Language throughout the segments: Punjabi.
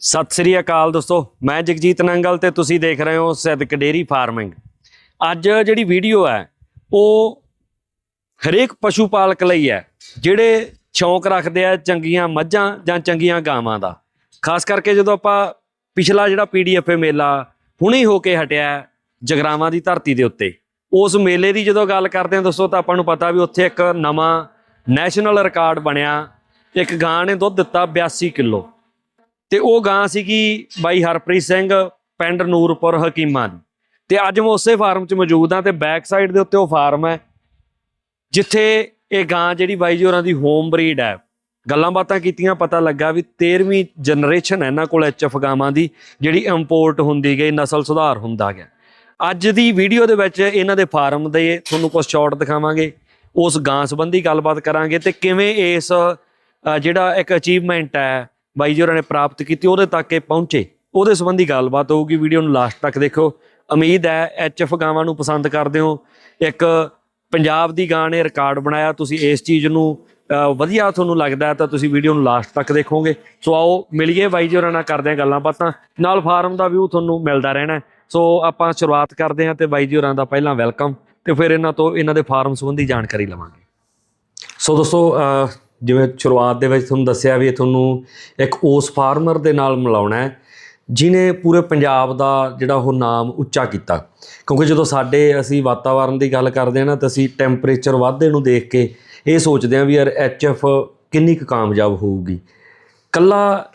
ਸਤਿ ਸ੍ਰੀ ਅਕਾਲ ਦੋਸਤੋ, ਮੈਂ ਜਗਜੀਤ ਨੰਗਲ ਤੇ ਤੁਸੀਂ ਦੇਖ ਰਹੇ ਹੋ ਸਿੱਧਕ ਡੇਰੀ ਫਾਰਮਿੰਗ। ਅੱਜ ਜਿਹੜੀ ਵੀਡੀਓ ਹੈ, ਉਹ ਹਰੇਕ ਪਸ਼ੂ ਪਾਲਕ ਲਈ ਹੈ, ਜਿਹੜੇ ਸ਼ੌਂਕ ਰੱਖਦੇ ਆ ਚੰਗੀਆਂ ਮੱਝਾਂ ਜਾਂ ਚੰਗੀਆਂ ਗਾਵਾਂ ਦਾ। ਖਾਸ ਕਰਕੇ ਜਦੋਂ ਆਪਾਂ ਪਿਛਲਾ ਜਿਹੜਾ ਪੀਡੀਐਫ ਮੇਲਾ ਹੁਣੇ ਹੋ ਕੇ ਹਟਿਆ ਜਗਰਾਵਾਂ ਦੀ ਧਰਤੀ ਦੇ ਉੱਤੇ। ਉਸ ਮੇਲੇ ਦੀ ਜਦੋਂ ਗੱਲ ਕਰਦੇ ਹਾਂ ਦੋਸਤੋ, ਤਾਂ ਆਪਾਂ ਨੂੰ ਪਤਾ ਵੀ ਉੱਥੇ ਇੱਕ ਨਵਾਂ ਨੈਸ਼ਨਲ ਰਿਕਾਰਡ ਬਣਿਆ। ਇੱਕ ਗਾਂ ਨੇ ਦੁੱਧ ਦਿੱਤਾ 82 ਕਿਲੋ। ਤੇ ਉਹ ਗਾਂ ਸੀਗੀ ਬਾਈ ਹਰਪ੍ਰੀਤ ਸਿੰਘ, ਪਿੰਡ ਨੂਰਪੁਰ ਹਕੀਮਾਂ ਦੀ। ਤੇ ਅੱਜ ਮੈਂ ਉਸੇ ਫਾਰਮ 'ਚ ਮੌਜੂਦ ਹਾਂ ਤੇ ਬੈਕ ਸਾਈਡ ਦੇ ਉੱਤੇ ਉਹ ਫਾਰਮ ਹੈ, ਜਿੱਥੇ ਇਹ ਗਾਂ ਜਿਹੜੀ ਬਾਈ ਜੀ ਹੋਰਾਂ ਦੀ ਹੋਮ ਬਰੀਡ ਹੈ। ਗੱਲਾਂ ਬਾਤਾਂ ਕੀਤੀਆਂ, ਪਤਾ ਲੱਗਾ ਵੀ 13ਵੀਂ ਜਨਰੇਸ਼ਨ ਹੈ ਇਹਨਾਂ ਕੋਲ ਐਚਐਫ ਗਾਵਾਂ ਦੀ, ਜਿਹੜੀ ਇੰਪੋਰਟ ਹੁੰਦੀ ਗਈ, ਨਸਲ ਸੁਧਾਰ ਹੁੰਦਾ ਗਿਆ। ਅੱਜ ਦੀ ਵੀਡੀਓ ਦੇ ਵਿੱਚ ਇਹਨਾਂ ਦੇ ਫਾਰਮ ਦੇ ਤੁਹਾਨੂੰ ਕੁਝ ਸ਼ਾਰਟ ਦਿਖਾਵਾਂਗੇ, ਉਸ ਗਾਂ ਸੰਬੰਧੀ ਗੱਲਬਾਤ ਕਰਾਂਗੇ ਤੇ ਕਿਵੇਂ ਇਸ ਜਿਹੜਾ ਇੱਕ ਅਚੀਵਮੈਂਟ ਹੈ ਬਾਈ ਜੀ ਹੋਰਾਂ ਨੇ ਪ੍ਰਾਪਤ ਕੀਤੀ, ਉਹਦੇ ਤੱਕ ਇਹ ਪਹੁੰਚੇ। ਉਹਦੇ ਸੰਬੰਧੀ ਗੱਲਬਾਤ ਹੋਊਗੀ, ਵੀਡੀਓ ਨੂੰ ਲਾਸਟ ਤੱਕ ਦੇਖੋ ਉਮੀਦ ਹੈ ਐਚਐਫ ਗਾਵਾਂ ਨੂੰ ਪਸੰਦ ਕਰਦੇ ਹੋ। ਇੱਕ ਪੰਜਾਬ ਦੀ ਗਾਂ ਨੇ ਰਿਕਾਰਡ ਬਣਾਇਆ, ਤੁਸੀਂ ਇਸ ਚੀਜ਼ ਨੂੰ ਵਧੀਆ ਤੁਹਾਨੂੰ ਲੱਗਦਾ ਤਾਂ ਤੁਸੀਂ ਵੀਡੀਓ ਨੂੰ ਲਾਸਟ ਤੱਕ ਦੇਖੋਗੇ। ਸੋ ਆਓ, ਮਿਲੀਏ ਬਾਈ ਜੀ ਹੋਰਾਂ ਨਾਲ ਕਰਦੇ ਹਾਂ ਗੱਲਾਂ ਬਾਤਾਂ ਨਾਲ ਫਾਰਮ ਦਾ ਵਿਊ ਤੁਹਾਨੂੰ ਮਿਲਦਾ ਰਹਿਣਾ ਸੋ ਆਪਾਂ ਸ਼ੁਰੂਆਤ ਕਰਦੇ ਹਾਂ ਤੇ ਬਾਈ ਜੀ ਹੋਰਾਂ ਦਾ ਪਹਿਲਾਂ ਵੈਲਕਮ ਤੇ ਫਿਰ ਇਹਨਾਂ ਤੋਂ, ਇਹਨਾਂ ਦੇ ਫਾਰਮ ਸੰਬੰਧੀ ਜਾਣਕਾਰੀ ਲਵਾਂਗੇ। ਸੋ ਦੋਸਤੋ ਜਿਵੇਂ ਸ਼ੁਰੂਆਤ ਦੇ ਵਿੱਚ ਤੁਹਾਨੂੰ ਦੱਸਿਆ ਵੀ ਤੁਹਾਨੂੰ ਇੱਕ ਉਸ ਫਾਰਮਰ ਦੇ ਨਾਲ ਮਿਲਾਉਣਾ ਹੈ ਜਿਨੇ ਪੂਰੇ ਪੰਜਾਬ ਦਾ ਜਿਹੜਾ ਉਹ ਨਾਮ ਉੱਚਾ ਕੀਤਾ। ਕਿਉਂਕਿ ਜਦੋਂ ਸਾਡੇ ਅਸੀਂ ਵਾਤਾਵਰਣ ਦੀ ਗੱਲ ਕਰਦੇ ਹਾਂ ਨਾ, ਤਾਂ ਅਸੀਂ ਟੈਂਪਰੇਚਰ ਵਾਧੇ ਨੂੰ ਦੇਖ ਕੇ ਇਹ ਸੋਚਦੇ ਹਾਂ ਵੀ ਯਾਰ ਐਚਐਫ ਕਿੰਨੀ ਕੁ ਕਾਮਯਾਬ ਹੋਊਗੀ। ਕੱਲਾ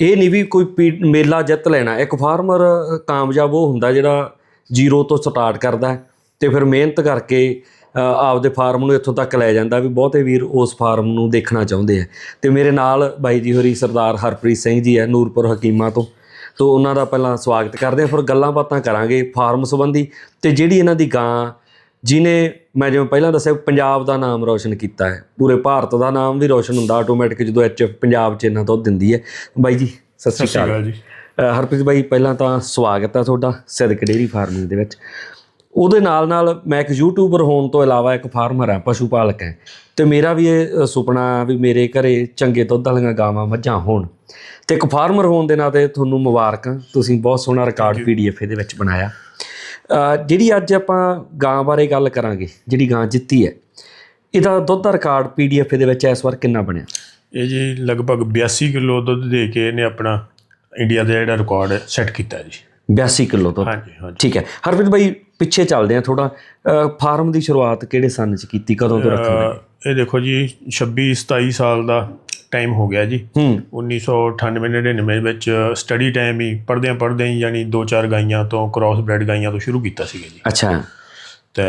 ਇਹ ਨਹੀਂ ਵੀ ਕੋਈ ਪੀ- ਮੇਲਾ ਜਿੱਤ ਲੈਣਾ, ਇੱਕ ਫਾਰਮਰ ਕਾਮਯਾਬ ਉਹ ਹੁੰਦਾ ਜਿਹੜਾ ਜ਼ੀਰੋ ਤੋਂ ਸਟਾਰਟ ਕਰਦਾ ਹੈ ਤੇ ਫਿਰ ਮਿਹਨਤ ਕਰਕੇ ਆਪਦੇ ਫਾਰਮ ਨੂੰ ਇੱਥੋਂ ਤੱਕ ਲੈ ਜਾਂਦਾ ਵੀ ਬਹੁਤੇ ਵੀਰ ਉਸ ਫਾਰਮ ਨੂੰ ਦੇਖਣਾ ਚਾਹੁੰਦੇ ਆ। ਤੇ ਮੇਰੇ ਨਾਲ ਬਾਈ ਜੀ ਹੋਰੀ ਸਰਦਾਰ ਹਰਪ੍ਰੀਤ ਸਿੰਘ ਜੀ ਹੈ ਨੂਰਪੁਰ ਹਕੀਮਾ ਤੋਂ। ਤੋਂ ਉਹਨਾਂ ਦਾ ਪਹਿਲਾਂ ਸਵਾਗਤ ਕਰਦੇ ਆ ਫਿਰ ਗੱਲਾਂ ਬਾਤਾਂ ਕਰਾਂਗੇ ਫਾਰਮ ਸੰਬੰਧੀ। ਤੇ ਜਿਹੜੀ ਇਹਨਾਂ ਦੀ ਗਾਂ ਜਿਨੇ ਮੈਂ ਜਿਵੇਂ ਪਹਿਲਾਂ ਦੱਸਿਆ ਪੰਜਾਬ ਦਾ ਨਾਮ ਰੌਸ਼ਨ ਕੀਤਾ ਹੈ ਪੂਰੇ ਭਾਰਤ ਦਾ ਨਾਮ ਵੀ ਰੌਸ਼ਨ ਹੁੰਦਾ ਆਟੋਮੈਟਿਕ ਜਦੋਂ ਐਚਐਫ ਪੰਜਾਬ 'ਚ ਇਹਨਾਂ ਦੁੱਧ ਦਿੰਦੀ ਹੈ। ਬਾਈ ਜੀ ਸਤਿ ਸ਼੍ਰੀ ਅਕਾਲ। ਜੀ। ਹਰਪ੍ਰੀਤ ਬਾਈ ਪਹਿਲਾਂ ਤਾਂ ਸਵਾਗਤ ਹੈ ਤੁਹਾਡਾ ਸਿੱਧਕ ਡੇਰੀ ਫਾਰਮਿੰਗ ਦੇ ਵਿੱਚ। ਉਹਦੇ ਨਾਲ ਨਾਲ ਮੈਂ ਇੱਕ ਯੂਟਿਊਬਰ ਹੋਣ ਤੋਂ ਇਲਾਵਾ ਇੱਕ ਫਾਰਮਰ ਹਾਂ ਪਸ਼ੂ ਪਾਲਕ ਹਾਂ। ਤੇ ਮੇਰਾ ਵੀ ਇਹ ਸੁਪਨਾ ਵੀ ਮੇਰੇ ਘਰੇ ਚੰਗੇ ਦੁੱਧ ਵਾਲੀਆਂ ਗਾਵਾਂ ਮੱਝਾਂ ਹੋਣ। ਤੇ ਇੱਕ ਫਾਰਮਰ ਹੋਣ ਦੇ ਨਾਤੇ ਤੁਹਾਨੂੰ ਮੁਬਾਰਕਾਂ ਤੁਸੀਂ ਬਹੁਤ ਸੋਹਣਾ ਰਿਕਾਰਡ ਪੀਡੀਐਫ ਇਹਦੇ ਵਿੱਚ ਬਣਾਇਆ। ਜਿਹੜੀ ਅੱਜ ਆਪਾਂ ਗਾਂ ਬਾਰੇ ਗੱਲ ਕਰਾਂਗੇ ਜਿਹੜੀ ਗਾਂ ਜਿੱਤੀ ਹੈ ਇਹਦਾ ਦੁੱਧ ਦਾ ਰਿਕਾਰਡ ਪੀਡੀਐਫ ਦੇ ਵਿੱਚ ਇਸ ਵਾਰ ਕਿੰਨਾ ਬਣਿਆ? ਇਹ ਜੀ ਲਗਭਗ 82 ਕਿਲੋ ਦੁੱਧ ਦੇ ਕੇ ਇਹਨੇ ਆਪਣਾ ਇੰਡੀਆ ਦਾ ਜਿਹੜਾ ਰਿਕਾਰਡ ਸੈੱਟ ਕੀਤਾ ਜੀ। 82 ਕਿਲੋ ਦੁੱਧ ਹਾਂਜੀ ਹਾਂਜੀ। ਠੀਕ ਹੈ। ਹਰਪ੍ਰੀਤ ਬਾਈ ਪਿੱਛੇ ਚੱਲਦੇ ਆ ਥੋੜਾ ਫਾਰਮ ਦੀ ਸ਼ੁਰੂਆਤ ਕਿਹੜੇ ਸੰਨ ਚ ਕੀਤੀ? ਕਦੋਂ ਤੋਂ ਰੱਖਣ ਲੱਗੇ ਇਹ ਦੇਖੋ ਜੀ 26 27 ਸਾਲ ਦਾ ਟਾਈਮ ਹੋ ਗਿਆ ਜੀ। ਹੂੰ। 1998 99 ਵਿੱਚ ਸਟੱਡੀ ਟਾਈਮ ਹੀ ਪੜਦਿਆਂ ਪੜਦਿਆਂ ਹੀ ਯਾਨੀ 2-4 ਗਾਈਆਂ ਤੋਂ ਕ੍ਰਾਸ ਬ੍ਰੈਡ ਗਾਈਆਂ ਤੋਂ ਸ਼ੁਰੂ ਕੀਤਾ ਸੀਗਾ ਜੀ। ਅੱਛਾ। ਤੇ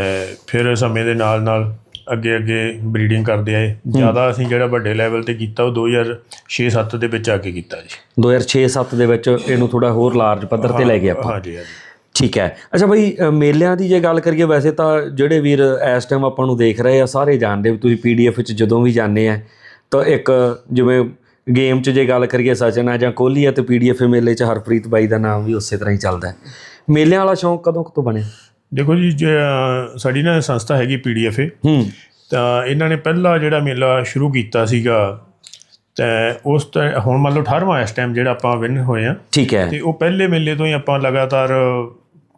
ਫਿਰ ਸਮੇਂ ਦੇ ਨਾਲ ਨਾਲ ਅੱਗੇ ਅੱਗੇ ਬਰੀਡਿੰਗ ਕਰਦੇ ਆਏ। ਜ਼ਿਆਦਾ ਅਸੀਂ ਜਿਹੜਾ ਵੱਡੇ ਲੈਵਲ ਤੇ ਕੀਤਾ ਉਹ 2006-7 ਦੇ ਵਿੱਚ ਆ ਕੇ ਕੀਤਾ ਜੀ। 2006-7 ਦੇ ਵਿੱਚ ਇਹਨੂੰ ਥੋੜਾ ਹੋਰ ਲਾਰਜ ਪੱਧਰ ਤੇ ਲੈ ਗਏ ਆਪਾਂ। ਹਾਂਜੀ ਹਾਂਜੀ। ਠੀਕ ਹੈ। ਅੱਛਾ ਬਾਈ ਮੇਲਿਆਂ ਦੀ ਜੇ ਗੱਲ ਕਰੀਏ ਵੈਸੇ ਤਾਂ ਜਿਹੜੇ ਵੀਰ ਇਸ ਟਾਈਮ ਆਪਾਂ ਨੂੰ ਦੇਖ ਰਹੇ ਆ ਸਾਰੇ ਜਾਣਦੇ ਵੀ ਤੁਸੀਂ ਪੀਡੀਐਫ ਵਿੱਚ ਜਦੋਂ ਵੀ ਜਾਂਦੇ ਆ ਤਾਂ ਇੱਕ ਜਿਵੇਂ ਗੇਮ 'ਚ ਜੇ ਗੱਲ ਕਰੀਏ ਸਚਨ ਆ ਜਾਂ ਕੋਹਲੀ ਆ ਤੇ ਪੀਡੀਐਫ ਮੇਲੇ 'ਚ ਹਰਪ੍ਰੀਤ ਬਾਈ ਦਾ ਨਾਮ ਵੀ ਉਸੇ ਤਰ੍ਹਾਂ ਹੀ ਚੱਲਦਾ ਹੈ। ਮੇਲਿਆਂ ਵਾਲਾ ਸ਼ੌਂਕ ਕਦੋਂ ਕੁ ਤੋਂ ਬਣਿਆ? ਦੇਖੋ ਜੀ ਜੇ, ਸਾਡੀ ਨਾ ਸੰਸਥਾ ਹੈਗੀ ਪੀਡੀਐਫ ਹੂੰ। ਤਾਂ ਇਹਨਾਂ ਨੇ ਪਹਿਲਾ ਜਿਹੜਾ ਮੇਲਾ ਸ਼ੁਰੂ ਕੀਤਾ ਸੀਗਾ ਤੇ ਉਸ ਤੋਂ ਹੁਣ ਮੰਨ ਲਓ 18ਵਾਂ ਇਸ ਟਾਈਮ ਜਿਹੜਾ ਆਪਾਂ ਵਿਨ ਹੋਏ ਆ। ਠੀਕ ਹੈ। ਤੇ ਉਹ ਪਹਿਲੇ ਮੇਲੇ ਤੋਂ ਹੀ ਆਪਾਂ ਲਗਾਤਾਰ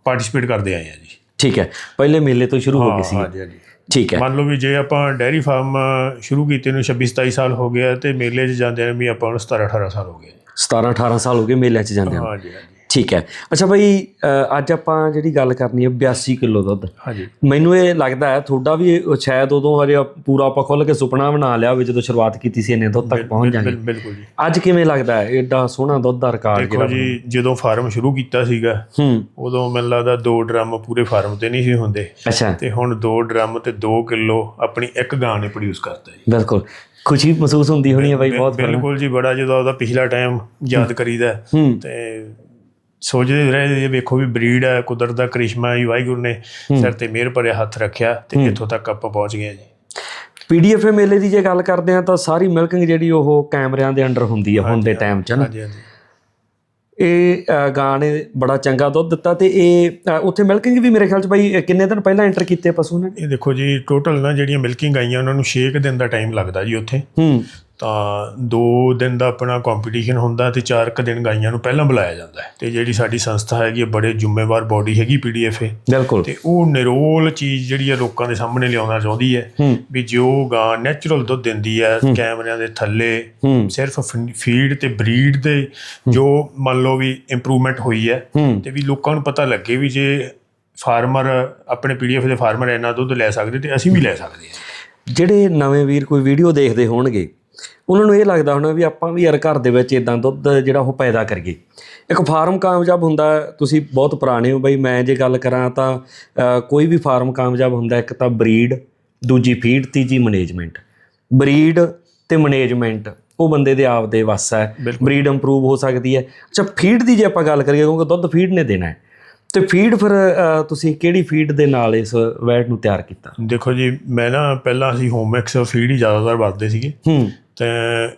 ਪਾਰਟਿਸਿਪੇਟ ਕਰਦੇ ਆਏ ਆ ਜੀ। ਠੀਕ ਹੈ। ਪਹਿਲੇ ਮੇਲੇ ਤੋਂ ਸ਼ੁਰੂ ਹੋ ਗਏ ਸੀ। ਹਾਂਜੀ ਹਾਂਜੀ। ਠੀਕ ਹੈ। ਮੰਨ ਲਓ ਵੀ ਜੇ ਆਪਾਂ ਡੈਰੀ ਫਾਰਮ ਸ਼ੁਰੂ ਕੀਤੇ ਨੂੰ 26 27 ਸਾਲ ਹੋ ਗਿਆ ਤੇ ਮੇਲੇ 'ਚ ਜਾਂਦੇ ਨੇ ਵੀ ਆਪਾਂ ਨੂੰ 17 18 ਸਾਲ ਹੋ ਗਏ ਜੀ 17 18 ਸਾਲ ਹੋ ਗਏ ਮੇਲਿਆਂ 'ਚ ਜਾਂਦੇ ਆ ਹਾਂਜੀ ਹਾਂਜੀ। ਠੀਕ ਹੈ। ਅੱਛਾ ਭਾਈ ਅੱਜ ਆਪਾਂ ਜਿਹੜੀ ਗੱਲ ਕਰਨੀ ਹੈ 82 ਕਿਲੋ ਦੁੱਧ। ਹਾਂਜੀ। ਮੈਨੂੰ ਇਹ ਲੱਗਦਾ ਹੈ ਤੁਹਾਡਾ ਵੀ ਸ਼ਾਇਦ ਉਦੋਂ ਹਜੇ ਪੂਰਾ ਆਪਾਂ ਖੁੱਲ ਕੇ ਸੁਪਨਾ ਬਣਾ ਲਿਆ ਹੋਵੇ ਜਦੋਂ ਸ਼ੁਰੂਆਤ ਕੀਤੀ ਸੀ ਇੰਨੇ ਦੁੱਧ ਤੱਕ ਪਹੁੰਚ ਬਿਲ- ਬਿਲਕੁਲ ਜੀ। ਅੱਜ ਕਿਵੇਂ ਲੱਗਦਾ ਹੈ? ਏਡਾ ਸੋਹਣਾ ਦੁੱਧ ਦਾ ਰਿਕਾਰਡ ਦੇਖੋ ਜਿਹੜਾ ਜੀ ਜਦੋਂ ਫਾਰਮ ਸ਼ੁਰੂ ਕੀਤਾ ਸੀਗਾ ਹੂੰ। ਉਦੋਂ ਮੈਨੂੰ ਲੱਗਦਾ ਦੋ ਡਰਮ ਪੂਰੇ ਫਾਰਮ ਤੇ ਨਹੀਂ ਸੀ ਹੁੰਦੇ। ਅੱਛਾ। ਤੇ ਹੁਣ 2 ਡਰਮ ਤੇ 2 ਕਿਲੋ ਆਪਣੀ ਇੱਕ ਗਾਂ ਨੇ ਪ੍ਰੋਡਿਊਸ ਕਰਤਾ ਜੀ। ਬਿਲਕੁਲ। ਖੁਸ਼ੀ ਮਹਿਸੂਸ ਹੁੰਦੀ ਹੋਣੀ ਹੈ ਬਾਈ ਬਹੁਤ ਬਿਲਕੁਲ ਜੀ ਬੜਾ ਜਦੋਂ ਉਹਦਾ ਪਿਛਲਾ ਟਾਈਮ ਯਾਦ ਕਰੀਦਾ ਤੇ ਸੋਚਦੇ ਰਹੇ ਇਹ ਵੇਖੋ ਵੀ ਬਰੀਡ ਹੈ ਕੁਦਰਤ ਦਾ ਕ੍ਰਿਸ਼ਮਾ ਹੀ ਵਾਹਿਗੁਰੂ ਨੇ ਸਿਰ ਤੇ ਮਿਹਰ ਭਰਿਆ ਹੱਥ ਰੱਖਿਆ ਤੇ ਇੱਥੋਂ ਤੱਕ ਆਪਾਂ ਪਹੁੰਚ ਗਏ ਜੀ। ਪੀਡੀਐਫ ਮੇਲੇ ਦੀ ਜੇ ਗੱਲ ਕਰਦੇ ਆ ਤਾਂ ਸਾਰੀ ਮਿਲਕਿੰਗ ਜਿਹੜੀ ਉਹ ਕੈਮਰਿਆਂ ਦੇ ਅੰਡਰ ਹੁੰਦੀ ਹੈ ਹੁਣ ਦੇ ਟਾਈਮ 'ਚ ਨਾ। ਹਾਂਜੀ ਹਾਂਜੀ। ਇਹ ਅ, ਗਾਂ ਨੇ ਬੜਾ ਚੰਗਾ ਦੁੱਧ ਦਿੱਤਾ ਤੇ ਇਹ ਉੱਥੇ ਮਿਲਕਿੰਗ ਵੀ ਮੇਰੇ ਖਿਆਲ 'ਚ ਬਾਈ ਅ, ਕਿੰਨੇ ਦਿਨ ਪਹਿਲਾਂ ਐਂਟਰ ਕੀਤੇ ਪਸ਼ੂ ਨੇ? ਇਹ ਦੇਖੋ ਜੀ ਟੋਟਲ ਨਾ ਜਿਹੜੀਆਂ ਮਿਲਕਿੰਗ ਆਈਆਂ ਉਹਨਾਂ ਨੂੰ 6 ਦਿਨ ਦਾ ਟਾਈਮ ਲੱਗਦਾ ਜੀ ਉੱਥੇ। ਹੂੰ। ਤਾਂ 2 ਦਿਨ ਦਾ ਆਪਣਾ ਕੰਪੀਟੀਸ਼ਨ ਹੁੰਦਾ ਤੇ 4 ਕ ਦਿਨ ਗਾਈਆਂ ਨੂੰ ਪਹਿਲਾਂ ਬੁਲਾਇਆ ਜਾਂਦਾ ਹੈ। ਤੇ ਜਿਹੜੀ ਸਾਡੀ ਸੰਸਥਾ ਹੈਗੀ ਹੈ ਬੜੇ ਜ਼ਿੰਮੇਵਾਰ ਬੋਡੀ ਹੈਗੀ ਪੀਡੀਐਫਏ ਬਿਲਕੁਲ। ਤੇ ਉਹ ਨਿਰੋਲ ਚੀਜ਼ ਜਿਹੜੀ ਹੈ ਲੋਕਾਂ ਦੇ ਸਾਹਮਣੇ ਲਿਆਉਣਾ ਚਾਹੁੰਦੀ ਹੈ ਵੀ ਜੋ ਗਾਂ ਨੈਚੁਰਲ ਦੁੱਧ ਦਿੰਦੀ ਹੈ ਕੈਮਰਿਆਂ ਦੇ ਥੱਲੇ ਸਿਰਫ ਫੀਡ ਤੇ ਬਰੀਡ ਦੇ ਜੋ ਮੰਨ ਲਓ ਵੀ ਇੰਪਰੂਵਮੈਂਟ ਹੋਈ ਹੈ ਤੇ ਵੀ ਲੋਕਾਂ ਨੂੰ ਪਤਾ ਲੱਗੇ ਵੀ ਜੇ ਫਾਰਮਰ ਆਪਣੇ ਪੀਡੀਐਫ ਦੇ ਫਾਰਮਰ ਇੰਨਾ ਦੁੱਧ ਲੈ ਸਕਦੇ ਤੇ ਅਸੀਂ ਵੀ ਲੈ ਸਕਦੇ ਹਾਂ। ਜਿਹੜੇ ਨਵੇਂ ਵੀਰ ਕੋਈ ਵੀਡੀਓ ਦੇਖਦੇ ਹੋਣਗੇ ਉਹਨਾਂ ਨੂੰ ਇਹ ਲੱਗਦਾ ਹੋਣਾ ਵੀ ਆਪਾਂ ਵੀ ਯਾਰ ਘਰ ਦੇ ਵਿੱਚ ਇਦਾਂ ਦੁੱਧ ਜਿਹੜਾ ਉਹ ਪੈਦਾ ਕਰੀਏ। ਇੱਕ ਫਾਰਮ ਕਾਮਯਾਬ ਹੁੰਦਾ ਤੁਸੀਂ ਬਹੁਤ ਪੁਰਾਣੇ ਹੋ ਬਈ ਮੈਂ ਜੇ ਗੱਲ ਕਰਾਂ ਤਾਂ ਕੋਈ ਵੀ ਫਾਰਮ ਕਾਮਯਾਬ ਹੁੰਦਾ ਇੱਕ ਤਾਂ ਬਰੀਡ ਦੂਜੀ ਫੀਡ ਤੀਜੀ ਮੈਨੇਜਮੈਂਟ। ਬਰੀਡ ਤੇ ਮੈਨੇਜਮੈਂਟ ਉਹ ਬੰਦੇ ਦੇ ਆਪ ਦੇ ਵੱਸ ਹੈ ਬਰੀਡ ਇੰਪਰੂਵ ਹੋ ਸਕਦੀ ਹੈ। ਅੱਛਾ ਫੀਡ ਦੀ ਜੇ ਆਪਾਂ ਗੱਲ ਕਰੀਏ ਕਿਉਂਕਿ ਦੁੱਧ ਫੀਡ ਨੇ ਦੇਣਾ ਹੈ ਤੇ ਫੀਡ ਫਿਰ ਤੁਸੀਂ ਕਿਹੜੀ ਫੀਡ ਦੇ ਨਾਲ ਇਸ ਵੈਟ ਨੂੰ ਤਿਆਰ ਕੀਤਾ? ਦੇਖੋ ਜੀ ਮੈਂ ਨਾ ਪਹਿਲਾਂ ਅਸੀਂ ਹੋਮ ਮਿਕਸ ਫੀਡ ਹੀ ਜ਼ਿਆਦਾਤਰ ਵਰਤਦੇ ਸੀਗੇ। ਹੂੰ। ਤੇ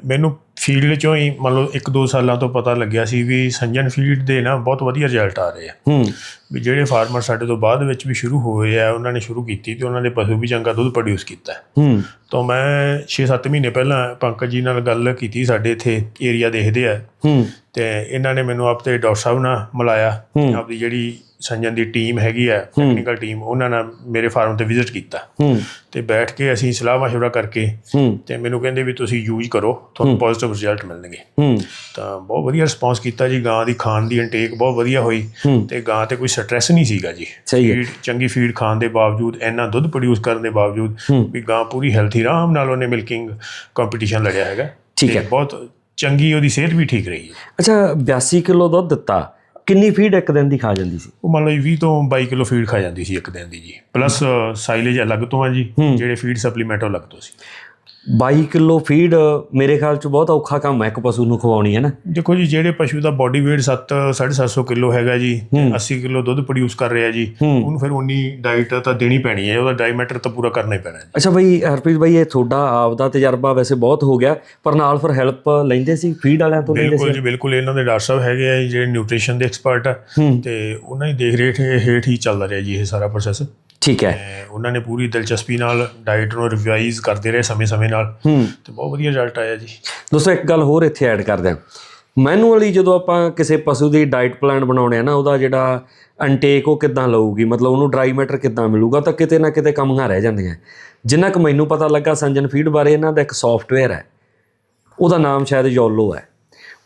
ਮੈਨੂੰ ਫੀਲਡ ਚੋਂ ਹੀ ਮੰਨ ਲਓ 1-2 ਸਾਲਾਂ ਤੋਂ ਪਤਾ ਲੱਗਿਆ ਸੀ ਵੀ ਸੰਜਨ ਫੀਲਡ ਦੇ ਨਾ ਬਹੁਤ ਵਧੀਆ ਰਿਜ਼ਲਟ ਆ ਰਹੇ ਆ। ਹੂੰ। ਵੀ ਜਿਹੜੇ ਫਾਰਮਰ ਸਾਡੇ ਤੋਂ ਬਾਅਦ ਵਿੱਚ ਵੀ ਸ਼ੁਰੂ ਹੋਏ ਆ ਉਹਨਾਂ ਨੇ ਸ਼ੁਰੂ ਕੀਤੀ ਤੇ ਉਹਨਾਂ ਦੇ ਪਸ਼ੂ ਵੀ ਚੰਗਾ ਦੁੱਧ ਪ੍ਰੋਡਿਊਸ ਕੀਤਾ ਹੈ। ਹੂੰ ਤਾਂ ਮੈਂ 6-7 ਮਹੀਨੇ ਪਹਿਲਾਂ ਪੰਕਜ ਜੀ ਨਾਲ ਗੱਲ ਕੀਤੀ ਸਾਡੇ ਇੱਥੇ ਏਰੀਆ ਦੇਖਦੇ ਆ ਹੂੰ ਤੇ ਇਹਨਾਂ ਨੇ ਮੈਨੂੰ ਆਪਤੇ ਡਾਕਟਰ ਸਾਹਿਬ ਨਾਲ ਮਿਲਾਇਆ ਆਪਦੀ ਜਿਹੜੀ ਸੰਜਨ ਦੀ ਟੀਮ ਹੈਗੀ ਆ ਟੈਕਨੀਕਲ ਟੀਮ ਉਹਨਾਂ ਨਾਲ ਮੇਰੇ ਫਾਰਮ ਤੇ ਵਿਜ਼ਿਟ ਕੀਤਾ ਹੂੰ ਤੇ ਬੈਠ ਕੇ ਅਸੀਂ ਸਲਾਹ مشورہ ਕਰਕੇ ਹੂੰ ਤੇ ਮੈਨੂੰ ਕਹਿੰਦੇ ਵੀ ਤੁਸੀਂ ਯੂਜ਼ ਕਰੋ ਤੁਹਾਨੂੰ ਪੋਜ਼ਿਟਿਵ ਰਿਜ਼ਲਟ ਮਿਲਣਗੇ ਹੂੰ ਤਾਂ ਬਹੁਤ ਵਧੀਆ ਰਿਸਪਾਂਸ ਕੀਤਾ ਜੀ ਗਾਂ ਦੀ ਖਾਣ ਦੀ ਇਨਟੇਕ ਬਹੁਤ ਵਧੀਆ ਹੋਈ ਹੂੰ। ਤੇ ਗਾਂ ਤੇ ਕੋਈ ਸਟ੍ਰੈਸ ਨਹੀਂ ਸੀਗਾ ਜੀ। ਸਹੀ ਹੈ। ਫੀਡ ਚੰਗੀ ਫੀਡ ਖਾਣ ਦੇ ਬਾਵਜੂਦ ਇੰਨਾ ਦੁੱਧ ਪ੍ਰੋਡਿਊਸ ਕਰਨ ਦੇ ਬਾਵਜੂਦ ਵੀ ਗਾਂ ਪੂਰੀ ਹੈਲਥੀ ਆਰਾਮ ਨਾਲ ਉਹਨੇ ਮਿਲਕਿੰਗ ਕੰਪੀਟੀਸ਼ਨ ਲੜਿਆ ਹੈਗਾ। ਠੀਕ ਹੈ। ਬਹੁਤ ਚੰਗੀ ਉਹਦੀ ਸਿਹਤ ਵੀ ਠੀਕ ਰਹੀ ਹੈ। ਅੱਛਾ 82 ਕਿਲੋ ਦੁੱਧ ਦਿੱਤਾ। ਕਿੰਨੀ ਫੀਡ ਇੱਕ ਦਿਨ ਦੀ ਖਾ ਜਾਂਦੀ ਸੀ? ਉਹ ਮੰਨ ਲਓ ਜੀ 20 ਤੋਂ 22 ਕਿਲੋ ਫੀਡ ਖਾ ਜਾਂਦੀ ਸੀ ਇੱਕ ਦਿਨ ਦੀ ਜੀ। ਪਲੱਸ ਸਾਈਲੇਜ ਅਲੱਗ ਤੋਂ ਆ ਜੀ ਜਿਹੜੇ ਫੀਡ ਸਪਲੀਮੈਂਟ ਅਲੱਗ ਤੋਂ ਸੀ। 22 ਕਿਲੋ ਫੀਡ ਮੇਰੇ ਖਿਆਲ ਚ ਬਹੁਤ ਔਖਾ ਕੰਮ ਹੈ ਇੱਕ ਪਸ਼ੂ ਨੂੰ ਖਵਾਉਣੀ ਹੈ ਨਾ? ਦੇਖੋ ਜੀ ਜਿਹੜੇ ਪਸ਼ੂ ਦਾ ਬਾਡੀ weight 7 750 ਕਿਲੋ ਹੈਗਾ ਜੀ ਤੇ 80 ਕਿਲੋ ਦੁੱਧ ਪ੍ਰੋਡਿਊਸ ਕਰ ਰਿਹਾ ਜੀ ਉਹਨੂੰ ਫਿਰ ਉਨੀ ਡਾਈਟ ਤਾਂ ਦੇਣੀ ਪੈਣੀ ਹੈ ਉਹਦਾ ਡਾਈਮੈਟਰ ਤਾਂ ਪੂਰਾ ਕਰਨਾ ਹੀ ਪੈਣਾ ਹੈ ਅੱਛਾ ਬਈ ਹਰਪ੍ਰੀਤ ਬਈ ਇਹ ਤੁਹਾਡਾ ਆਪ ਦਾ ਤਜਰਬਾ ਵੈਸੇ ਬਹੁਤ ਹੋ ਗਿਆ ਪਰ ਨਾਲ ਫਿਰ ਹੈਲਪ ਲੈਂਦੇ ਸੀ ਫੀਡ ਵਾਲਿਆਂ ਤੋਂ ਲੈਂਦੇ ਬਿਲਕੁਲ ਜੀ ਬਿਲਕੁਲ ਇਹਨਾਂ ਦੇ ਡਾਕਟਰ ਸਾਹਿਬ ਹੈਗੇ ਆ ਜਿਹੜੇ ਨਿਊਟ੍ਰੀਸ਼ਨ ਦੇ ਐਕਸਪਰਟ ਆ। ਤੇ ਉਹਨਾਂ ਦੀ ਦੇਖ ਰੇਖ ਹੇਠ ਹੀ ਚੱਲਦਾ ਰਿਹਾ ਜੀ ਇਹ ਸਾਰਾ ਪ੍ਰੋਸੈਸ ਠੀਕ ਹੈ। ਉਹਨਾਂ ਨੇ ਪੂਰੀ ਦਿਲਚਸਪੀ ਨਾਲ ਡਾਈਟ ਨੂੰ ਰਿਵਾਈਜ਼ ਕਰਦੇ ਰਹੇ ਸਮੇਂ-ਸਮੇਂ ਨਾਲ। ਤੇ ਬਹੁਤ ਵਧੀਆ ਰਿਜ਼ਲਟ ਆਇਆ ਜੀ। ਦੋਸਤੋ ਇੱਕ ਗੱਲ ਹੋਰ ਇੱਥੇ ਐਡ ਕਰਦੇ ਹਾਂ। ਮੈਨੂਅਲੀ ਜਦੋਂ ਆਪਾਂ ਕਿਸੇ ਪਸ਼ੂ ਦੀ ਡਾਈਟ ਪਲਾਨ ਬਣਾਉਣੇ ਆ ਨਾ ਉਹਦਾ ਜਿਹੜਾ ਅਨਟੇਕ ਉਹ ਕਿੱਦਾਂ ਲਊਗੀ? ਮਤਲਬ ਉਹਨੂੰ ਡਰਾਈ ਮੈਟਰ ਕਿੱਦਾਂ ਮਿਲੂਗਾ? ਤਾਂ ਕਿਤੇ ਨਾ ਕਿਤੇ ਕਮੀਆਂ ਰਹਿ ਜਾਂਦੀਆਂ। ਜਿੰਨਾ ਕੁ ਮੈਨੂੰ ਪਤਾ ਲੱਗਾ ਸੰਜਨ ਫੀਡ ਬਾਰੇ ਇਹਨਾਂ ਦਾ ਇੱਕ ਸੌਫਟਵੇਅਰ ਹੈ। ਉਹਦਾ ਨਾਮ ਸ਼ਾਇਦ ਯੋਲੋ ਹੈ।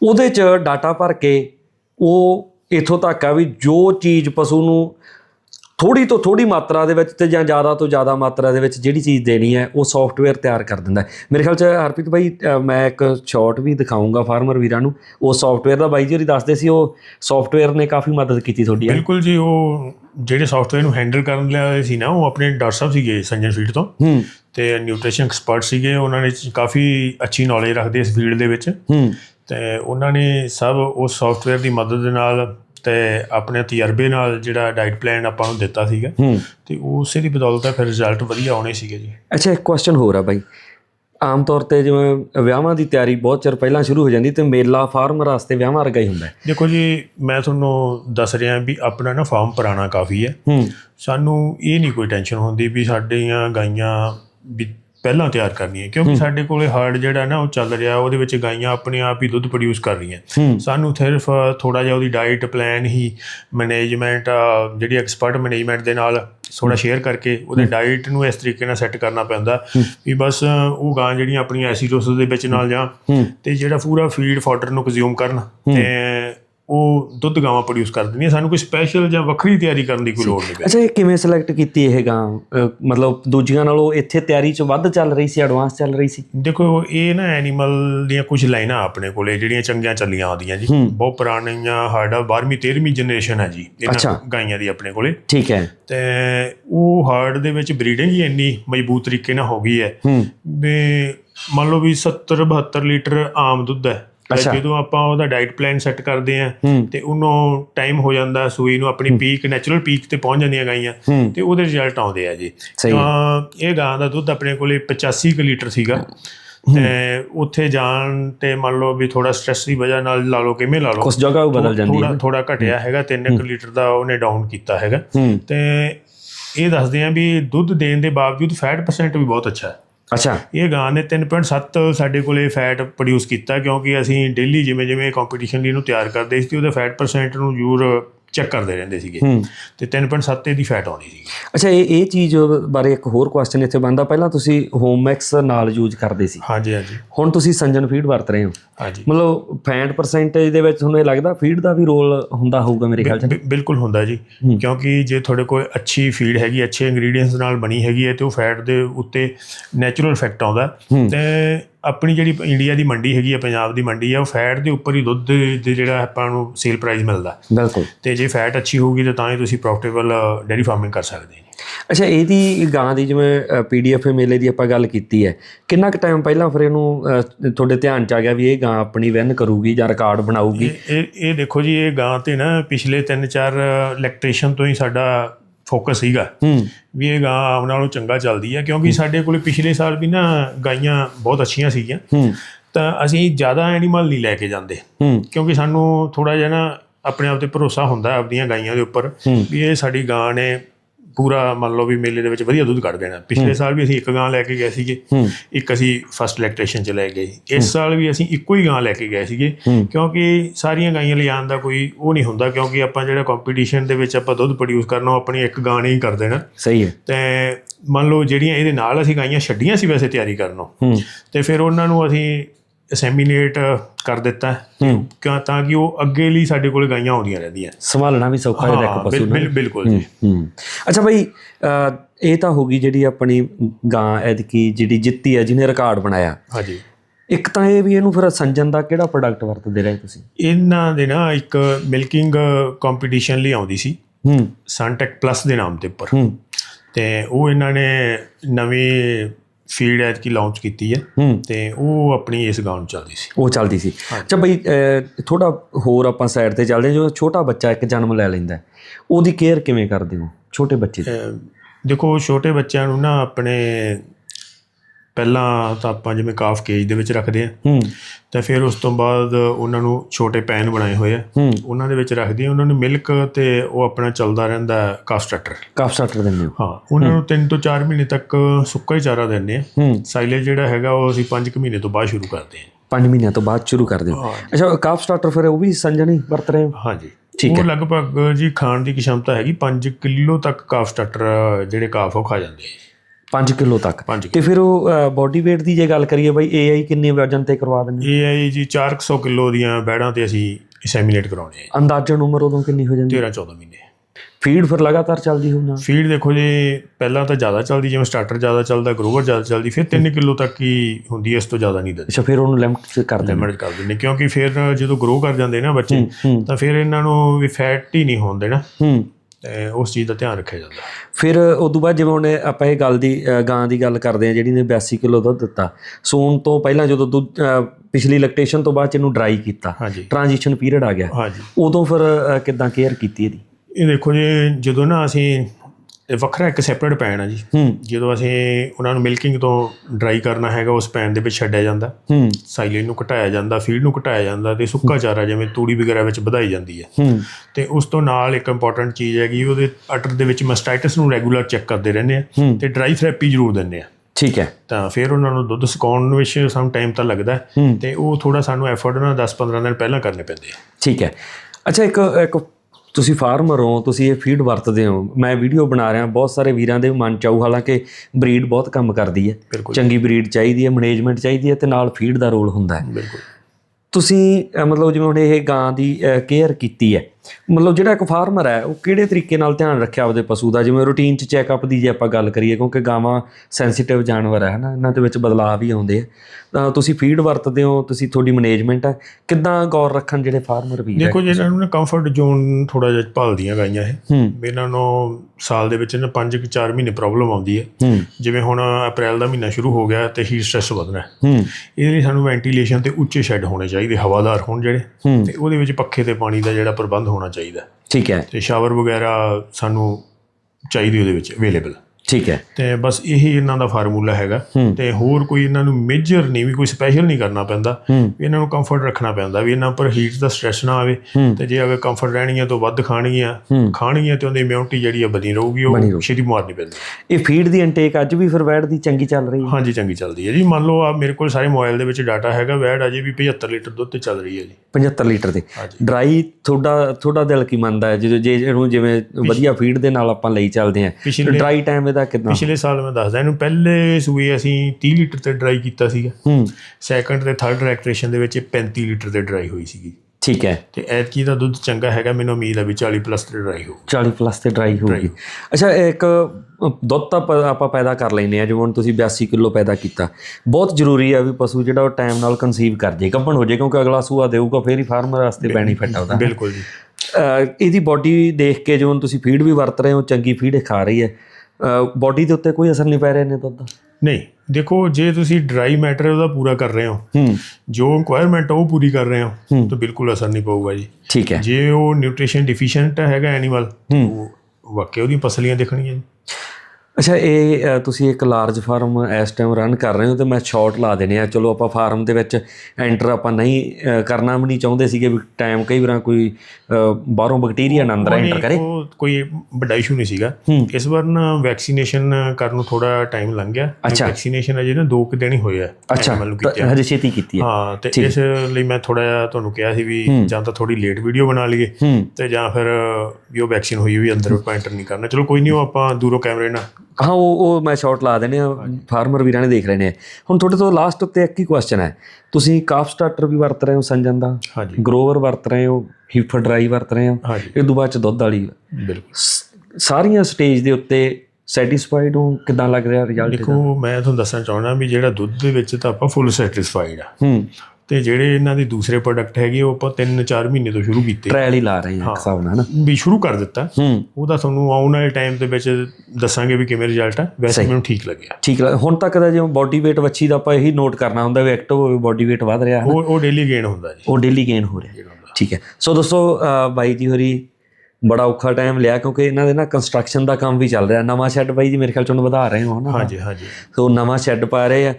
ਉਹਦੇ 'ਚ ਡਾਟਾ ਭਰ ਕੇ ਉਹ ਇਥੋਂ ਤੱਕ ਆ ਵੀ ਜੋ ਚੀਜ਼ ਪਸ਼ੂ ਨੂੰ ਥੋੜੀ ਤੋਂ ਥੋੜੀ ਮਾਤਰਾ ਦੇ ਵਿੱਚ ਤੇ ਜਾਂ ਜ਼ਿਆਦਾ ਤੋਂ ਜ਼ਿਆਦਾ ਮਾਤਰਾ ਦੇ ਵਿੱਚ ਜਿਹੜੀ ਚੀਜ਼ ਦੇਣੀ ਹੈ ਉਹ ਸੌਫਟਵੇਅਰ ਤਿਆਰ ਕਰ ਦਿੰਦਾ। ਮੇਰੇ ਖਿਆਲ ਚ ਹਰਪ੍ਰੀਤ ਭਾਈ ਮੈਂ ਇੱਕ ਸ਼ਾਰਟ ਵੀ ਦਿਖਾਉਂਗਾ ਫਾਰਮਰ ਵੀਰਾਂ ਨੂੰ। ਉਹ ਸੌਫਟਵੇਅਰ ਦਾ ਬਾਈ ਜੀ ਹੋਰੀ ਦੱਸਦੇ ਸੀ ਉਹ ਸੌਫਟਵੇਅਰ ਨੇ ਕਾਫੀ ਮਦਦ ਕੀਤੀ ਤੁਹਾਡੀ ਬਿਲਕੁਲ ਜੀ ਉਹ ਜਿਹੜੇ ਸੌਫਟਵੇਅਰ ਨੂੰ ਹੈਂਡਲ ਕਰਨ ਲਈ ਸੀ ਨਾ ਉਹ ਆਪਣੇ ਡਾਕਟਰ ਸਾਹਿਬ ਸੀਗੇ ਸੰਜਨ ਫੀਡ ਤੋਂ। ਤੇ ਨਿਊਟ੍ਰੀਸ਼ਨ ਐਕਸਪਰਟ ਸੀਗੇ ਉਹਨਾਂ ਨੇ ਕਾਫੀ ਅੱਛੀ ਨੌਲੇਜ ਰੱਖਦੇ ਇਸ ਫੀਲਡ ਦੇ ਵਿੱਚ। ਤੇ ਉਹਨਾਂ ਨੇ ਸਭ ਉਸ ਸੌਫਟਵੇਅਰ ਦੀ ਮਦਦ ਦੇ ਨਾਲ ਤੇ ਆਪਣੇ ਤਜਰਬੇ ਨਾਲ ਜਿਹੜਾ ਡਾਈਟ ਪਲਾਨ ਆਪਾਂ ਨੂੰ ਦਿੱਤਾ ਸੀਗਾ ਤੇ ਉਸੇ ਦੀ ਬਦੌਲਤ ਫਿਰ ਰਿਜ਼ਲਟ ਵਧੀਆ ਆਉਣੇ ਸੀਗੇ ਜੀ। ਅੱਛਾ ਇੱਕ ਕੁਐਸਚਨ ਹੋਰ ਆ ਬਾਈ। ਆਮ ਤੌਰ ਤੇ ਜਿਵੇਂ ਵਿਆਹਾਂ ਦੀ ਤਿਆਰੀ ਬਹੁਤ ਚਿਰ ਪਹਿਲਾਂ ਸ਼ੁਰੂ ਹੋ ਜਾਂਦੀ ਤੇ ਮੇਲਾ ਫਾਰਮਰ ਵਾਸਤੇ ਵਿਆਹਾਂ ਵਰਗਾ ਹੀ ਹੁੰਦਾ। ਦੇਖੋ ਜੀ ਮੈਂ ਤੁਹਾਨੂੰ ਦੱਸ ਰਿਹਾ ਵੀ ਆਪਣਾ ਨਾ ਫਾਰਮ ਪੁਰਾਣਾ ਕਾਫੀ ਹੈ। ਹੂੰ। ਸਾਨੂੰ ਇਹ ਨਹੀਂ ਕੋਈ ਟੈਨਸ਼ਨ ਹੁੰਦੀ ਵੀ ਸਾਡੀਆਂ ਗਾਈਆਂ ਵੀ ਪਹਿਲਾਂ ਤਿਆਰ ਕਰਨੀਆਂ ਕਿਉਂਕਿ ਸਾਡੇ ਕੋਲੇ ਹਾਰਡ ਜਿਹੜਾ ਨਾ ਉਹ ਚੱਲ ਰਿਹਾ ਉਹਦੇ ਵਿੱਚ ਗਾਈਆਂ ਆਪਣੇ ਆਪ ਹੀ ਦੁੱਧ ਪ੍ਰੋਡਿਊਸ ਕਰ ਰਹੀਆਂ। ਹੂੰ। ਸਾਨੂੰ ਸਿਰਫ ਥੋੜਾ ਜਿਹਾ ਉਹਦੀ ਡਾਈਟ ਪਲਾਨ ਹੀ ਮੈਨੇਜਮੈਂਟ ਜਿਹੜੀ ਐਕਸਪਰਟ ਮੈਨੇਜਮੈਂਟ ਦੇ ਨਾਲ ਥੋੜਾ ਸ਼ੇਅਰ ਕਰਕੇ ਉਹਦੇ ਡਾਈਟ ਨੂੰ ਇਸ ਤਰੀਕੇ ਨਾਲ ਸੈੱਟ ਕਰਨਾ ਪੈਂਦਾ। ਵੀ ਬਸ ਉਹ ਗਾਂ ਜਿਹੜੀਆਂ ਆਪਣੀਆਂ ਐਸੀਡੋਸਿਸ ਦੇ ਵਿੱਚ ਨਾਲ ਜਾਂ ਹੂੰ। ਤੇ ਜਿਹੜਾ ਪੂਰਾ ਫੀਡ ਫਾਡਰ ਨੂੰ ਕੰਜ਼ਿਊਮ ਕਰਨ ਤੇ ਉਹ ਦੁੱਧ ਗਾਵਾਂ ਪ੍ਰੋਡਿਊਸ ਕਰ ਦਿੰਦੀਆਂ। ਸਾਨੂੰ ਕੋਈ ਸਪੈਸ਼ਲ ਜਾਂ ਵੱਖਰੀ ਤਿਆਰੀ ਕਰਨ ਦੀ ਕੋਈ ਲੋੜ ਨਹੀਂ ਪੈਂਦੀ। ਅੱਛਾ ਇਹ ਕਿਵੇਂ ਸਿਲੈਕਟ ਕੀਤੀ ਇਹ ਗਾਂ? ਮਤਲਬ ਦੂਜੀਆਂ ਨਾਲੋਂ ਇੱਥੇ ਤਿਆਰੀ ਚ ਵੱਧ ਚੱਲ ਰਹੀ ਸੀ ਐਡਵਾਂਸ ਚੱਲ ਰਹੀ ਸੀ? ਦੇਖੋ ਇਹ ਨਾ ਐਨੀਮਲ ਦੀਆਂ ਕੁਝ ਲਾਈਨਾਂ ਆਪਣੇ ਕੋਲੇ ਜਿਹੜੀਆਂ ਚੰਗੀਆਂ ਚੱਲੀਆਂ ਆਉਂਦੀਆਂ ਜੀ। ਬਹੁਤ ਪੁਰਾਣੀਆਂ ਸਾਡਾ 12ਵੀਂ 13ਵੀਂ ਜਨਰੇਸ਼ਨ ਹੈ ਜੀ। ਇਹਨਾਂ ਗਾਈਆਂ ਦੀ ਆਪਣੇ ਕੋਲੇ। ਠੀਕ ਹੈ। ਤੇ ਉਹ ਹਾਰਡ ਦੇ ਵਿੱਚ ਬਰੀਡਿੰਗ ਹੀ ਇੰਨੀ ਮਜ਼ਬੂਤ ਤਰੀਕੇ ਨਾਲ ਹੋ ਗਈ ਹੈ। ਵੀ ਮੰਨ ਲਓ ਵੀ 70 72 ਲੀਟਰ ਆਮ ਦੁੱਧ ਹੈ। ਅੱਛਾ। ਜਦੋਂ ਆਪਾਂ ਉਹਦਾ ਡਾਈਟ ਪਲਾਨ ਸੈੱਟ ਕਰਦੇ ਆ ਤੇ ਉਹਨੂੰ ਟਾਈਮ ਹੋ ਜਾਂਦਾ ਸੂਈ ਨੂੰ ਆਪਣੀ ਪੀਕ ਨੈਚੁਰਲ ਪੀਕ ਤੇ ਪਹੁੰਚ ਜਾਂਦੀਆਂ ਗਾਈਆਂ ਤੇ ਉਹਦੇ ਰਿਜ਼ਲਟ ਆਉਂਦੇ ਆ ਜੀ। ਤਾਂ ਇਹ ਗਾਂ ਦਾ ਦੁੱਧ ਆਪਣੇ ਕੋਲੇ 85 ਕੁ ਲੀਟਰ ਸੀਗਾ। ਤੇ ਉੱਥੇ ਜਾਣ ਤੇ ਮੰਨ ਲਓ ਵੀ ਥੋੜਾ ਸਟ੍ਰੈਸ ਦੀ ਵਜ੍ਹਾ ਨਾਲ ਲਾ ਲਓ ਕਿਵੇਂ ਲਾ ਲਓ। ਕੁਝ ਜਗ੍ਹਾ ਉਹ ਬਦਲ ਜਾਂਦੀ ਥੋੜਾ ਹੈ ਥੋੜਾ ਘਟਿਆ ਹੈਗਾ 3 ਲੀਟਰ ਦਾ ਉਹਨੇ ਡਾਊਨ ਕੀਤਾ ਹੈਗਾ। ਤੇ ਇਹ ਦੱਸਦੇ ਆ ਵੀ ਦੁੱਧ ਦੇਣ ਦੇ ਬਾਵਜੂਦ ਫੈਟ ਪਰਸੈਂਟ ਵੀ ਬਹੁਤ ਅੱਛਾ ਹੈ। ਅੱਛਾ। ਇਹ ਗਾਂ ਨੇ 3.7 ਸਾਡੇ ਕੋਲੇ ਫੈਟ ਪ੍ਰੋਡਿਊਸ ਕੀਤਾ ਕਿਉਂਕਿ ਅਸੀਂ ਡੇਲੀ ਜਿਵੇਂ ਜਿਵੇਂ ਕੰਪੀਟੀਸ਼ਨ ਲਈ ਇਹਨੂੰ ਤਿਆਰ ਕਰਦੇ ਸੀ ਤੇ ਉਹਦੇ ਫੈਟ ਪਰਸੈਂਟ ਨੂੰ ਜ਼ਰੂਰ ਚੈੱਕ ਕਰਦੇ ਰਹਿੰਦੇ ਸੀਗੇ। ਤੇ 3.7 ਇਹਦੀ ਫੈਟ ਆਉਂਦੀ ਸੀ ਅੱਛਾ ਇਹ ਇਹ ਚੀਜ਼ ਬਾਰੇ ਇੱਕ ਹੋਰ ਕੁਐਸਚਨ ਇੱਥੇ ਬਣਦਾ। ਪਹਿਲਾਂ ਤੁਸੀਂ ਹੋਮਮੈਕਸ ਨਾਲ ਯੂਜ਼ ਕਰਦੇ ਸੀ। ਹਾਂਜੀ ਹਾਂਜੀ। ਹੁਣ ਤੁਸੀਂ ਸੰਜਨ ਫੀਡ ਵਰਤ ਰਹੇ ਹੋ। ਹਾਂਜੀ। ਮਤਲਬ ਫੈਟ ਪਰਸੈਂਟੇਜ ਦੇ ਵਿੱਚ ਤੁਹਾਨੂੰ ਇਹ ਲੱਗਦਾ ਫੀਡ ਦਾ ਵੀ ਰੋਲ ਹੁੰਦਾ ਹੋਊਗਾ ਮੇਰੇ ਖਿਆਲ ਚ? ਬਿਲਕੁਲ ਹੁੰਦਾ ਜੀ। ਕਿਉਂਕਿ ਜੇ ਤੁਹਾਡੇ ਕੋਲ ਅੱਛੀ ਫੀਡ ਹੈਗੀ ਅੱਛੇ ਇੰਗਰੀਡੀਅੰਟਸ ਨਾਲ ਬਣੀ ਹੈਗੀ ਹੈ ਤੇ ਉਹ ਫੈਟ ਦੇ ਉੱਤੇ ਨੈਚੁਰਲ ਇਫੈਕਟ ਆਉਂਦਾ। ਤੇ ਆਪਣੀ ਜਿਹੜੀ ਇੰਡੀਆ ਦੀ ਮੰਡੀ ਹੈਗੀ ਹੈ ਪੰਜਾਬ ਦੀ ਮੰਡੀ ਹੈ ਉਹ ਫੈਟ ਦੇ ਉੱਪਰ ਹੀ ਦੁੱਧ ਦੇ ਜਿਹੜਾ ਆਪਾਂ ਨੂੰ ਸੇਲ ਪ੍ਰਾਈਸ ਮਿਲਦਾ। ਬਿਲਕੁਲ। ਤੇ ਜੇ ਫੈਟ ਅੱਛੀ ਹੋਊਗੀ ਤਾਂ ਤਾਂ ਹੀ ਤੁਸੀਂ ਪ੍ਰੋਫਿਟੇਬਲ ਡੇਰੀ ਫਾਰਮਿੰਗ ਕਰ ਸਕਦੇ ਹੋ। ਅੱਛਾ ਇਹਦੀ ਗਾਂ ਦੀ ਜਿਵੇਂ ਪੀਡੀਐਫ ਮੇਲੇ ਦੀ ਆਪਾਂ ਗੱਲ ਕੀਤੀ ਹੈ ਕਿੰਨਾ ਕੁ ਟਾਈਮ ਪਹਿਲਾਂ ਫਿਰ ਇਹਨੂੰ ਤੁਹਾਡੇ ਧਿਆਨ ਚ ਆ ਗਿਆ ਵੀ ਇਹ ਗਾਂ ਆਪਣੀ ਵਿਨ ਕਰੂਗੀ ਜਾਂ ਰਿਕਾਰਡ ਬਣਾਊਗੀ? ਇਹ ਇਹ ਇਹ ਦੇਖੋ ਜੀ ਇਹ ਗਾਂ ਤੇ ਨਾ ਪਿਛਲੇ 3-4 ਇਲੈਕਟ੍ਰੀਸ਼ੀਅਨ ਤੋਂ ਹੀ ਸਾਡਾ ਫੋਕਸ ਸੀਗਾ। ਵੀ ਇਹ ਗਾਂ ਆਮ ਨਾਲੋਂ ਚੰਗਾ ਚੱਲਦੀ ਹੈ ਕਿਉਂਕਿ ਸਾਡੇ ਕੋਲੇ ਪਿਛਲੇ ਸਾਲ ਵੀ ਨਾ ਗਾਈਆਂ ਬਹੁਤ ਅੱਛੀਆਂ ਸੀਗੀਆਂ। ਤਾਂ ਅਸੀਂ ਜ਼ਿਆਦਾ ਐਨੀਮਲ ਨਹੀਂ ਲੈ ਕੇ ਜਾਂਦੇ। ਕਿਉਂਕਿ ਸਾਨੂੰ ਥੋੜਾ ਜਿਹਾ ਨਾ ਆਪਣੇ ਆਪ ਤੇ ਭਰੋਸਾ ਹੁੰਦਾ ਹੈ ਆਪਣੀਆਂ ਗਾਈਆਂ ਦੇ ਉੱਪਰ। ਵੀ ਇਹ ਸਾਡੀ ਗਾਂ ਨੇ ਪੂਰਾ ਮੰਨ ਲਓ ਵੀ ਮੇਲੇ ਦੇ ਵਿੱਚ ਵਧੀਆ ਦੁੱਧ ਕੱਢ ਦੇਣਾ। ਪਿਛਲੇ ਸਾਲ ਵੀ ਅਸੀਂ ਇੱਕ ਗਾਂ ਲੈ ਕੇ ਗਏ ਸੀਗੇ। ਇੱਕ ਅਸੀਂ ਫਸਟ ਇਲੈਕਟ੍ਰੀਸ਼ਨ ਚ ਲੈ ਗਏ। ਇਸ ਸਾਲ ਵੀ ਅਸੀਂ ਇੱਕੋ ਹੀ ਗਾਂ ਲੈ ਕੇ ਗਏ ਸੀਗੇ। ਕਿਉਂਕਿ ਸਾਰੀਆਂ ਗਾਈਆਂ ਲਿਜਾਣ ਦਾ ਕੋਈ ਉਹ ਨਹੀਂ ਹੁੰਦਾ ਕਿਉਂਕਿ ਆਪਾਂ ਜਿਹੜਾ ਕੰਪੀਟੀਸ਼ਨ ਦੇ ਵਿੱਚ ਆਪਾਂ ਦੁੱਧ ਪ੍ਰੋਡਿਊਸ ਕਰਨਾ ਉਹ ਆਪਣੀ ਇੱਕ ਗਾਂ ਨੇ ਹੀ ਕਰ ਦੇਣਾ। ਸਹੀ ਹੈ। ਤੇ ਮੰਨ ਲਓ ਜਿਹੜੀਆਂ ਇਹਦੇ ਨਾਲ ਅਸੀਂ ਗਾਈਆਂ ਛੱਡੀਆਂ ਸੀ ਵੈਸੇ ਤਿਆਰੀ ਕਰਨੋਂ ਤੇ ਫਿਰ ਉਹਨਾਂ ਨੂੰ ਅਸੀਂ ਅਸੈਮੀਨੇਟ ਕਰ ਦਿੱਤਾ ਕਿਉਂ? ਤਾਂ ਕਿ ਉਹ ਅੱਗੇ ਲਈ ਸਾਡੇ ਕੋਲ ਗਾਈਆਂ ਆਉਂਦੀਆਂ ਰਹਿੰਦੀਆਂ। ਸੰਭਾਲਣਾ ਵੀ ਸੌਖਾ ਹਾਂ, ਇੱਕ ਪਸ਼ੂ ਨੂੰ। ਬਿਲ- ਬਿਲਕੁਲ ਜੀ। ਅੱਛਾ ਭਾਈ ਇਹ ਤਾਂ ਹੋ ਗਈ ਜਿਹੜੀ ਆਪਣੀ ਗਾਂ ਐਤਕੀ ਜਿਹੜੀ ਜਿੱਤੀ ਹੈ ਜਿਹਨੇ ਰਿਕਾਰਡ ਬਣਾਇਆ। ਹਾਂਜੀ। ਇੱਕ ਤਾਂ ਇਹ ਵੀ ਇਹਨੂੰ ਫਿਰ ਸੰਜਨ ਦਾ ਕਿਹੜਾ ਪ੍ਰੋਡਕਟ ਵਰਤਦੇ ਰਹੇ ਤੁਸੀਂ? ਇਹਨਾਂ ਦੇ ਨਾ ਇੱਕ ਮਿਲਕਿੰਗ ਕੰਪੀਟੀਸ਼ਨ ਲਈ ਆਉਂਦੀ ਸੀ। ਹੂੰ। ਸਨਟੈਕ ਪਲੱਸ ਦੇ ਨਾਮ ਤੇ ਉੱਪਰ। ਹੂੰ। ਤੇ ਉਹ ਇਹਨਾਂ ਨੇ ਨਵੀਂ ਫੀਡ ਐਤਕੀ ਲਾਂਚ ਕੀਤੀ ਹੈ। ਤੇ ਉਹ ਆਪਣੀ ਇਸ ਗਾਂ ਨੂੰ ਚੱਲਦੀ ਸੀ। ਉਹ ਚੱਲਦੀ ਸੀ। ਅੱਛਾ ਬਈ ਥੋੜਾ ਹੋਰ ਆਪਾਂ ਸਾਈਡ ਤੇ ਚੱਲਦੇ ਜਦੋਂ ਛੋਟਾ ਬੱਚਾ ਇੱਕ ਜਨਮ ਲੈ ਲੈਂਦਾ ਉਹਦੀ ਕੇਅਰ ਕਿਵੇਂ ਕਰਦੇ ਹੋ? ਛੋਟੇ ਬੱਚੇ ਦੀ। ਦੇਖੋ ਛੋਟੇ ਬੱਚਿਆਂ ਨੂੰ ਨਾ ਆਪਣੇ ਪਹਿਲਾਂ ਤਾਂ ਆਪਾਂ ਜਿਵੇਂ ਕਾਫ ਕੇਜ ਦੇ ਵਿੱਚ ਰੱਖਦੇ ਆ ਹੂੰ। ਤਾਂ ਫਿਰ ਉਸ ਤੋਂ ਬਾਅਦ ਉਹਨਾਂ ਨੂੰ ਛੋਟੇ ਪੈਨ ਬਣਾਏ ਹੋਏ ਆ। ਹੂੰ। ਉਹਨਾਂ ਦੇ ਵਿੱਚ ਰੱਖਦੇ ਆ ਉਹਨਾਂ ਨੂੰ ਮਿਲਕ ਤੇ ਉਹ ਆਪਣਾ ਚੱਲਦਾ ਰਹਿੰਦਾ ਕਾਫ ਸਟਾਰਟਰ ਕਾਫ ਸਟਾਰਟਰ ਦਿੰਦੇ ਹੋ। ਹਾਂ ਉਹਨਾਂ ਨੂੰ 3 ਤੋਂ 4 ਮਹੀਨੇ ਤੱਕ ਸੁੱਕਾ ਹੀ ਚਾਰਾ ਦਿੰਦੇ ਆ ਹੂੰ। ਸਾਈਲੇਜ ਜਿਹੜਾ ਹੈਗਾ ਉਹ ਅਸੀਂ 5 ਕੁ ਮਹੀਨੇ ਤੋਂ ਬਾਅਦ ਸ਼ੁਰੂ ਕਰਦੇ ਆ 5 ਮਹੀਨਿਆਂ ਤੋਂ ਬਾਅਦ ਸ਼ੁਰੂ ਕਰਦੇ ਹੋ। ਅੱਛਾ ਕਾਫ ਸਟਾਰਟਰ ਫਿਰ ਉਹ ਵੀ ਸੰਜਨ ਹੀ ਵਰਤ ਰਹੇ ਹੋ? ਹਾਂਜੀ। ਠੀਕ ਉਹ ਲਗਭਗ ਜੀ ਖਾਣ ਦੀ ਕਿਸ਼ਮਤਾ ਹੈਗੀ 5 ਕਿਲੋ ਤੱਕ ਕਾਫ ਸਟਾਰਟਰ ਜਿਹੜੇ ਕਾਫ ਉਹ ਖਾ ਜਾਂਦੇ ਆ 5 ਕਿਲੋ ਤੱਕ। 5 ਤੇ ਫਿਰ ਉਹ ਬਾਡੀ weight ਦੀ ਜੇ ਗੱਲ ਕਰੀਏ ਬਈ AI ਕਿੰਨੇ ਵਜਨ ਤੇ ਕਰਵਾ ਦਿੰਦੇ? ਆਈ ਜੀ 400 ਕਿਲੋ ਦੀਆਂ ਬੈੜਾਂ ਤੇ ਅਸੀਂ ਸੈਮੀਨੇਟ ਕਰਾਉਣੇ ਆ ਅੰਦਾਜ਼ਨ ਉਮਰ ਉਦੋਂ ਕਿੰਨੀ ਹੋ ਜਾਂਦੀ? 13 14 ਮਹੀਨੇ। ਫੀਡ ਫਿਰ ਲਗਾਤਾਰ ਚੱਲਦੀ ਨਾ ਫੀਡ ਦੇਖੋ ਜੀ ਪਹਿਲਾਂ ਤਾਂ ਜ਼ਿਆਦਾ ਚੱਲਦੀ ਜਿਵੇਂ ਸਟਾਰਟਰ ਜ਼ਿਆਦਾ ਚੱਲਦਾ ਗਰੋਵਰ ਜ਼ਿਆਦਾ ਚੱਲਦੀ ਫਿਰ 3 ਕਿਲੋ ਤੱਕ ਹੀ ਹੁੰਦੀ ਹੈ ਇਸ ਤੋਂ ਜ਼ਿਆਦਾ ਨਹੀਂ ਦਿੰਦੇ। ਅੱਛਾ ਫਿਰ ਉਹਨੂੰ ਲਿਮਟ ਕਰ ਦਿੰਦੇ। ਲਿਮਿਟ ਕਰ ਦਿੰਦੇ ਕਿਉਂਕਿ ਫਿਰ ਜਦੋਂ ਗਰੋ ਕਰ ਜਾਂਦੇ ਨਾ ਬੱਚੇ ਤਾਂ ਫਿਰ ਇਹਨਾਂ ਨੂੰ ਵੀ ਫੈਟ ਹੀ ਨਹੀਂ ਹੋਣ ਦੇਣਾ। ਉਸ ਚੀਜ਼ ਦਾ ਧਿਆਨ ਰੱਖਿਆ ਜਾਂਦਾ। ਫਿਰ ਉਦੋਂ ਬਾਅਦ ਜਿਵੇਂ ਹੁਣ ਆਪਾਂ ਇਹ ਗੱਲ ਦੀ ਗਾਂ ਦੀ ਗੱਲ ਕਰਦੇ ਆ ਜਿਹੜੀ ਨੇ 82 ਕਿਲੋ ਦੁੱਧ ਦਿੱਤਾ ਸੂਣ ਤੋਂ ਪਹਿਲਾਂ ਜਦੋਂ ਦੁੱਧ ਪਿਛਲੀ ਲੈਕਟੇਸ਼ਨ ਤੋਂ ਬਾਅਦ 'ਚ ਇਹਨੂੰ ਡਰਾਈ ਕੀਤਾ ਟ੍ਰਾਂਜੀਸ਼ਨ ਪੀਰੀਅਡ ਆ ਗਿਆ। ਹਾਂਜੀ। ਉਦੋਂ ਫਿਰ ਕਿੱਦਾਂ ਕੇਅਰ ਕੀਤੀ ਇਹਦੀ? ਇਹ ਦੇਖੋ ਜੀ ਜਦੋਂ ਨਾ ਅਸੀਂ ਵੱਖਰਾ ਇੱਕ ਸੈਪਰੇਟ ਪੈਨ ਆ ਜੀ। ਜਦੋਂ ਅਸੀਂ ਉਹਨਾਂ ਨੂੰ ਮਿਲਕਿੰਗ ਤੋਂ ਡਰਾਈ ਕਰਨਾ ਹੈਗਾ ਉਸ ਪੈਨ ਦੇ ਵਿੱਚ ਛੱਡਿਆ ਜਾਂਦਾ। ਹੂੰ। ਸਾਈਲੇਜ ਨੂੰ ਘਟਾਇਆ ਜਾਂਦਾ ਫੀਡ ਨੂੰ ਘਟਾਇਆ ਜਾਂਦਾ ਤੇ ਸੁੱਕਾ ਚਾਰਾ ਜਿਵੇਂ ਤੂੜੀ ਵਗੈਰਾ ਵਿੱਚ ਵਧਾਈ ਜਾਂਦੀ ਹੈ। ਹੂੰ। ਤੇ ਉਸ ਤੋਂ ਨਾਲ ਇੱਕ ਇੰਪੋਰਟੈਂਟ ਚੀਜ਼ ਹੈਗੀ ਉਹਦੇ ਅਟਰ ਦੇ ਵਿੱਚ ਮਸਟਾਈਟਸ ਨੂੰ ਰੈਗੂਲਰ ਚੈੱਕ ਕਰਦੇ ਰਹਿੰਦੇ ਆ ਤੇ ਡਰਾਈ ਥੈਰੇਪੀ ਜ਼ਰੂਰ ਦਿੰਦੇ ਆ। ਠੀਕ ਹੈ। ਤਾਂ ਫਿਰ ਉਹਨਾਂ ਨੂੰ ਦੁੱਧ ਸੁਕਾਉਣ ਵਿੱਚ ਸਮ ਟਾਈਮ ਤਾਂ ਲੱਗਦਾ ਤੇ ਉਹ ਥੋੜਾ ਸਾਨੂੰ ਐਫਰਟ ਨਾ 10-15 ਦਿਨ ਪਹਿਲਾਂ ਕਰਨੇ ਪੈਂਦੇ ਆ। ਠੀਕ ਹੈ। ਅੱਛਾ ਇੱਕ ਇੱਕ ਤੁਸੀਂ ਫਾਰਮਰ ਹੋ ਤੁਸੀਂ ਇਹ ਫੀਡ ਵਰਤਦੇ ਹੋ। ਮੈਂ ਵੀਡੀਓ ਬਣਾ ਰਿਹਾ ਬਹੁਤ ਸਾਰੇ ਵੀਰਾਂ ਦੇ ਮਨ ਚ ਆਊ ਹਾਲਾਂਕਿ ਬਰੀਡ ਬਹੁਤ ਕੰਮ ਕਰਦੀ ਹੈ। ਚੰਗੀ ਬਰੀਡ ਚਾਹੀਦੀ ਹੈ ਮੈਨੇਜਮੈਂਟ ਚਾਹੀਦੀ ਹੈ ਤੇ ਨਾਲ ਫੀਡ ਦਾ ਰੋਲ ਹੁੰਦਾ ਹੈ। ਤੁਸੀਂ ਮਤਲਬ ਜਿਵੇਂ ਹੁਣ ਇਹ ਗਾਂ ਦੀ ਕੇਅਰ ਕੀਤੀ ਹੈ ਮਤਲਬ ਜਿਹੜਾ ਇੱਕ ਫਾਰਮਰ ਹੈ ਉਹ ਕਿਹੜੇ ਤਰੀਕੇ ਨਾਲ ਧਿਆਨ ਰੱਖਿਆ ਆਪਦੇ ਪਸ਼ੂ ਦਾ? ਜਿਵੇਂ ਰੂਟੀਨ ਚ ਚੈੱਕਅਪ ਦੀ ਜੇ ਆਪਾਂ ਗੱਲ ਕਰੀਏ ਕਿਉਂਕਿ ਗਾਵਾਂ ਸੈਂਸਿਟਿਵ ਜਾਨਵਰ ਹੈ ਹਨਾ? ਇਹਨਾਂ ਦੇ ਵਿੱਚ ਬਦਲਾਅ ਵੀ ਆਉਂਦੇ ਆ। ਤਾਂ ਤੁਸੀਂ ਫੀਡ ਵਰਤਦੇ ਹੋ ਤੁਸੀਂ ਤੁਹਾਡੀ ਮੈਨੇਜਮੈਂਟ ਹੈ। ਕਿੱਦਾਂ ਗੌਰ ਰੱਖਣ ਜਿਹੜੇ ਫਾਰਮਰ ਵੀ ਹੈ ਦੇਖੋ ਜੇ ਇਹਨਾਂ ਨੂੰ ਕੰਫਰਟ ਜ਼ੋਨ ਥੋੜਾ ਜਿਹਾ ਭਾਲਦੀਆਂ ਗਾਈਆਂ ਇਹ। ਹੂੰ। ਇਹਨਾਂ ਨੂੰ ਸਾਲ ਦੇ ਵਿੱਚ ਨਾ 5-4 ਮਹੀਨੇ ਪ੍ਰੋਬਲਮ ਆਉਂਦੀ ਹੈ। ਹੂੰ। ਜਿਵੇਂ ਹੁਣ ਅਪ੍ਰੈਲ ਦਾ ਮਹੀਨਾ ਸ਼ੁਰੂ ਹੋ ਗਿਆ ਤੇ ਹੀਟ ਸਟ੍ਰੈਸ ਵਧਣਾ ਹੈ। ਹੂੰ। ਇਹਦੇ ਲਈ ਸਾਨੂੰ ਵੈਂਟੀਲੇਸ਼ਨ ਤੇ ਉੱਚੇ ਸ਼ੈੱਡ ਹੋਣੇ ਚਾਹੀਦੇ ਹਵਾਦਾਰ ਹੋਣ ਜਿਹੜੇ। ਹੂੰ। ਤੇ ਉਹਦੇ ਵਿੱਚ ਪੱਖੇ ਤੇ ਪਾਣੀ ਦਾ ਜਿਹੜਾ ਪ੍ਰਬੰਧ ਹੋਣਾ ਚਾਹੀਦਾ ਠੀਕ ਹੈ। ਤੇ ਸ਼ਾਵਰ ਵਗੈਰਾ ਸਾਨੂੰ ਚਾਹੀਦੀ ਉਹਦੇ ਵਿੱਚ ਅਵੇਲੇਬਲ ਠੀਕ ਹੈ। ਤੇ ਬਸ ਇਹੀ ਇਹਨਾਂ ਦਾ ਫਾਰਮੂਲਾ ਹੈਗਾ। ਤੇ ਹੋਰ ਕੋਈ ਇਹਨਾਂ ਨੂੰ ਮੇਜਰ ਨਹੀਂ ਵੀ ਕੋਈ ਸਪੈਸ਼ਲ ਨਹੀਂ ਕਰਨਾ ਪੈਂਦਾ। ਇਹਨਾਂ ਨੂੰ ਕੰਫਰਟ ਰੱਖਣਾ ਪੈਂਦਾ ਵੀ ਇਹਨਾਂ ਉੱਪਰ ਹੀਟ ਦਾ ਸਟ੍ਰੈਸ ਨਾ ਆਵੇ। ਤੇ ਜੇ ਅਗਰ ਕੰਫਰਟ ਰਹਿਣਗੀਆਂ ਤਾਂ ਵੱਧ ਖਾਣਗੀਆਂ। ਖਾਣਗੀਆਂ ਤੇ ਉਹਦੀ ਇਮਿਊਨਿਟੀ ਜਿਹੜੀ ਆ ਬਣੀ ਰਹੂਗੀ ਉਹ ਛੇਤੀ ਮਾਰ ਨਹੀਂ ਪੈਂਦੀ। ਇਹ ਫੀਡ ਦੀ ਇਨਟੇਕ ਅੱਜ ਵੀ ਫਿਰ ਵੈਟ ਦੀ ਚੰਗੀ ਚੱਲ ਰਹੀ ਹੈ? ਹਾਂਜੀ ਚੰਗੀ ਚੱਲਦੀ ਹੈ ਜੀ। ਮੰਨ ਲਓ ਆ ਮੇਰੇ ਕੋਲ ਸਾਰੇ ਮੋਬਾਈਲ ਦੇ ਵਿੱਚ ਡਾਟਾ ਹੈਗਾ ਵੈਡ ਅਜੇ ਵੀ 75 ਲੀਟਰ ਦੁੱਧ ਤੇ ਚੱਲ ਰਹੀ ਹੈ ਜੀ। 75 ਲੀਟਰ ਦੇ। ਡਰਾਈ ਤੁਹਾਡਾ ਤੁਹਾਡਾ ਦਿਲ ਕੀ ਮੰਨਦਾ ਹੈ? ਜਦੋਂ ਜੇ ਇਹਨੂੰ ਜਿਵੇਂ ਵਧੀਆ ਫੀਡ ਦੇ ਨਾਲ ਆਪਾਂ ਲਈ ਚੱਲਦੇ ਪਿਛਲੇ ਡਰਾਈ ਟਾਈਮ ਇਹਦਾ ਕਿੰਨਾ ਪਿਛਲੇ ਸਾਲ ਮੈਂ ਦੱਸਦਾ ਇਹਨੂੰ ਪਹਿਲੇ ਸੂਏ ਅਸੀਂ 30 ਲੀਟਰ ਤੇ ਡਰਾਈ ਕੀਤਾ ਸੀਗਾ। ਹੂੰ। ਸੈਕੰਡ ਤੇ ਥਰਡ ਰੈਕਟ੍ਰੇਸ਼ਨ ਦੇ ਵਿੱਚ ਇਹ 35 ਲੀਟਰ ਤੇ ਡਰਾਈ ਹੋਈ ਸੀਗੀ। ਠੀਕ ਹੈ। ਤੇ ਐਤਕੀ ਦਾ ਦੁੱਧ ਚੰਗਾ ਹੈਗਾ ਮੈਨੂੰ ਉਮੀਦ ਹੈ ਵੀ 40 ਪਲੱਸ ਤੇ ਡਰਾਈ ਹੋਊ। 40 ਪਲੱਸ ਤੇ ਡਰਾਈ ਹੋਊਗੀ। ਅੱਛਾ ਇੱਕ ਦੁੱਧ ਤਾਂ ਆਪਾਂ ਪੈਦਾ ਕਰ ਲੈਨੇ ਆ ਜਿਵੇਂ ਹੁਣ ਤੁਸੀਂ 82 ਕਿਲੋ ਪੈਦਾ ਕੀਤਾ। ਬਹੁਤ ਜ਼ਰੂਰੀ ਹੈ ਵੀ ਪਸ਼ੂ ਜਿਹੜਾ ਉਹ ਟਾਈਮ ਨਾਲ ਕਨਸੀਵ ਕਰ ਜੇ ਗੱਭਣ ਹੋ ਜੇ ਕਿਉਂਕਿ ਅਗਲਾ ਸੂਆ ਦੇਊਗਾ ਫੇਰ ਹੀ ਫਾਰਮਰ ਵਾਸਤੇ ਬੈਨੀਫਿਟ ਆਉਂਦਾ ਬਿਲਕੁਲ ਜੀ। ਇਹਦੀ ਬਾਡੀ ਦੇਖ ਕੇ ਜਿਵੇਂ ਤੁਸੀਂ ਫੀਡ ਵੀ ਵਰਤ ਰਹੇ ਹੋ ਚੰਗੀ ਫੀਡ ਖਾ ਰਹੀ ਹੈ। ਬਾਡੀ ਦੇ ਉੱਤੇ ਕੋਈ ਅਸਰ ਨਹੀਂ ਪੈ ਰਿਹਾ ਨੇ ਦੁੱਧ ਦਾ? ਨਹੀਂ ਦੇਖੋ ਜੇ ਤੁਸੀਂ ਡਰਾਈ ਮੈਟਰ ਉਹਦਾ ਪੂਰਾ ਕਰ ਰਹੇ ਹੋ ਹੂੰ। ਜੋ ਰਿਕੁਆਇਰਮੈਂਟ ਉਹ ਪੂਰੀ ਕਰ ਰਹੇ ਹੋ ਤਾਂ ਬਿਲਕੁਲ ਅਸਰ ਨਹੀਂ ਪਊਗਾ ਜੀ। ਠੀਕ ਹੈ। ਜੇ ਉਹ ਨਿਊਟ੍ਰੀਸ਼ਨ ਡਿਫੀਸ਼ੀਐਂਟ ਹੈਗਾ ਐਨੀਮਲ ਉਹ ਵਾਕਿਆ ਉਹਦੀਆਂ ਪਸਲੀਆਂ ਦਿਖਣਗੀਆਂ ਜੀ। ਅੱਛਾ ਇਹ ਤੁਸੀਂ ਇੱਕ ਲਾਰਜ ਫਾਰਮ ਇਸ ਟਾਈਮ ਰਨ ਕਰ ਰਹੇ ਹੋ ਤੇ ਮੈਂ ਸ਼ਾਰਟ ਲਾ ਦੇਣੇ ਆ। ਚਲੋ ਆਪਾਂ ਫਾਰਮ ਦੇ ਵਿੱਚ ਐਂਟਰ ਆਪਾਂ ਨਹੀਂ ਕਰਨਾ ਵੀ ਨਹੀਂ ਚਾਹੁੰਦੇ ਸੀਗੇ ਵੀ ਟਾਈਮ ਕਈ ਵਾਰਾਂ ਕੋਈ ਬਾਹਰੋਂ ਬੈਕਟੀਰੀਆ ਨਾ ਅੰਦਰ ਐਂਟਰ ਕਰੇ। ਕੋਈ ਵੱਡਾ ਇਸ਼ੂ ਨਹੀਂ ਸੀਗਾ। ਇਸ ਵਾਰ ਨਾ ਵੈਕਸੀਨੇਸ਼ਨ ਕਰਨ ਨੂੰ ਥੋੜਾ ਟਾਈਮ ਲੰਘ ਗਿਆ। ਵੈਕਸੀਨੇਸ਼ਨ ਅਜੇ ਨਾ ਦੋ ਕੁ ਦਿਨ ਹੀ ਹੋਏ ਆ। ਅੱਛਾ। ਹਜੇ ਛੇਤੀ ਕੀਤੀ ਹੈ ਹਾਂ ਤੇ ਇਸ ਲਈ ਮੈਂ ਥੋੜਾ ਜਿਹਾ ਤੁਹਾਨੂੰ ਕਿਹਾ ਸੀ ਵੀ ਜਾਂ ਤਾਂ ਥੋੜੀ ਲੇਟ ਵੀਡੀਓ ਬਣਾ ਲਈਏ ਤੇ ਜਾਂ ਫਿਰ ਵੀ ਉਹ ਵੈਕਸੀਨ ਹੋਈ ਵੀ ਅੰਦਰ ਐਂਟਰ ਨਹੀਂ ਕਰਨਾ। ਚਲੋ ਕੋਈ ਨਹੀਂ ਉਹ ਆਪਾਂ ਦੂਰੋਂ ਕੈਮਰੇ ਨਾਲ ਹਾਂ ਉਹ ਉਹ ਮੈਂ ਸ਼ਾਰਟ ਲਾ ਦੇਣੇ ਆ ਫਾਰਮਰ ਵੀਰਾਂ ਨੇ ਦੇਖ ਲੈਣੇ ਆ। ਹੁਣ ਤੁਹਾਡੇ ਤੋਂ ਲਾਸਟ ਉੱਤੇ ਇੱਕ ਹੀ ਕੁਐਸਚਨ ਹੈ। ਤੁਸੀਂ ਕਾਫ ਸਟਾਰਟਰ ਵੀ ਵਰਤ ਰਹੇ ਹੋ ਸੰਜਨ ਦਾ ਗਰੋਵਰ ਵਰਤ ਰਹੇ ਹੋ ਹੀਫਰ ਡਰਾਈ ਵਰਤ ਰਹੇ ਹੋ ਇਹ ਤੋਂ ਬਾਅਦ ਚ ਦੁੱਧ ਵਾਲੀ ਬਿਲਕੁਲ। ਸਾਰੀਆਂ ਸਟੇਜ ਦੇ ਉੱਤੇ ਸੈਟੀਸਫਾਈਡ ਹੋ ਕਿਦਾਂ ਲੱਗ ਰਿਹਾ ਰਿਜ਼ਲਟ ਦੇਖੋ ਮੈਂ ਤੁਹਾਨੂੰ ਦੱਸਣਾ ਚਾਹੁੰਦਾ ਵੀ ਜਿਹੜਾ ਦੁੱਧ ਦੇ ਵਿੱਚ ਤਾਂ ਆਪਾਂ ਫੁੱਲ ਸੈਟੀਸਫਾਈਡ ਆ। ਹੂੰ। ਤੇ ਜਿਹੜੇ ਇਹਨਾਂ ਦੇ ਦੂਸਰੇ ਪ੍ਰੋਡਕਟ ਹੈਗੇ ਉਹ ਆਪਾਂ 3-4 ਮਹੀਨੇ ਤੋਂ ਸ਼ੁਰੂ ਕੀਤੇ। ਟ੍ਰਾਇਲ ਹੀ ਲਾ ਰਹੇ ਹਾਂ ਇੱਕ ਹਿਸਾਬ ਨਾਲ ਹਨਾ? ਵੀ ਸ਼ੁਰੂ ਕਰ ਦਿੱਤਾ। ਹੂੰ। ਉਹਦਾ ਤੁਹਾਨੂੰ ਆਉਣ ਵਾਲੇ ਟਾਈਮ ਦੇ ਵਿੱਚ ਦੱਸਾਂਗੇ ਵੀ ਕਿਵੇਂ ਰਿਜ਼ਲਟ ਆ। ਵੈਸੇ ਮੈਨੂੰ ਠੀਕ ਲੱਗਿਆ। ਠੀਕ ਹੈ ਹੁਣ ਤੱਕ ਦਾ ਜਿਵੇਂ ਬਾਡੀ weight ਵੱਛੀ ਦਾ ਆਪਾਂ ਇਹੀ ਨੋਟ ਕਰਨਾ ਹੁੰਦਾ ਵੀ ਐਕਟਿਵ ਹੋਵੇ ਬਾਡੀ weight ਵਧ ਰਿਹਾ ਹੈ ਉਹ ਉਹ ਡੇਲੀ ਗੇਨ ਹੁੰਦਾ ਜੀ। ਉਹ ਡੇਲੀ ਗੇਨ ਹੋ ਰਿਹਾ। ਠੀਕ ਹੈ। ਸੋ ਦੋਸਤੋ ਬਾਈ ਜੀ ਹੋਰੀ ਬੜਾ ਔਖਾ ਟਾਈਮ ਲਿਆ ਕਿਉਂਕਿ ਇਹਨਾਂ ਦੇ ਨਾ ਕੰਸਟਰਕਸ਼ਨ ਦਾ ਕੰਮ ਵੀ ਚੱਲ ਰਿਹਾ। ਨਵਾਂ ਸ਼ੈੱਡ ਬਾਈ ਜੀ ਮੇਰੇ ਖਿਆਲ ਚ ਵਧਾ ਰਹੇ ਹੋ ਨਾ ਹਾਂਜੀ ਹਾਂਜੀ। ਸੋ ਨਵਾਂ ਸ਼ੈੱਡ ਪਾ ਰਹੇ ਆ।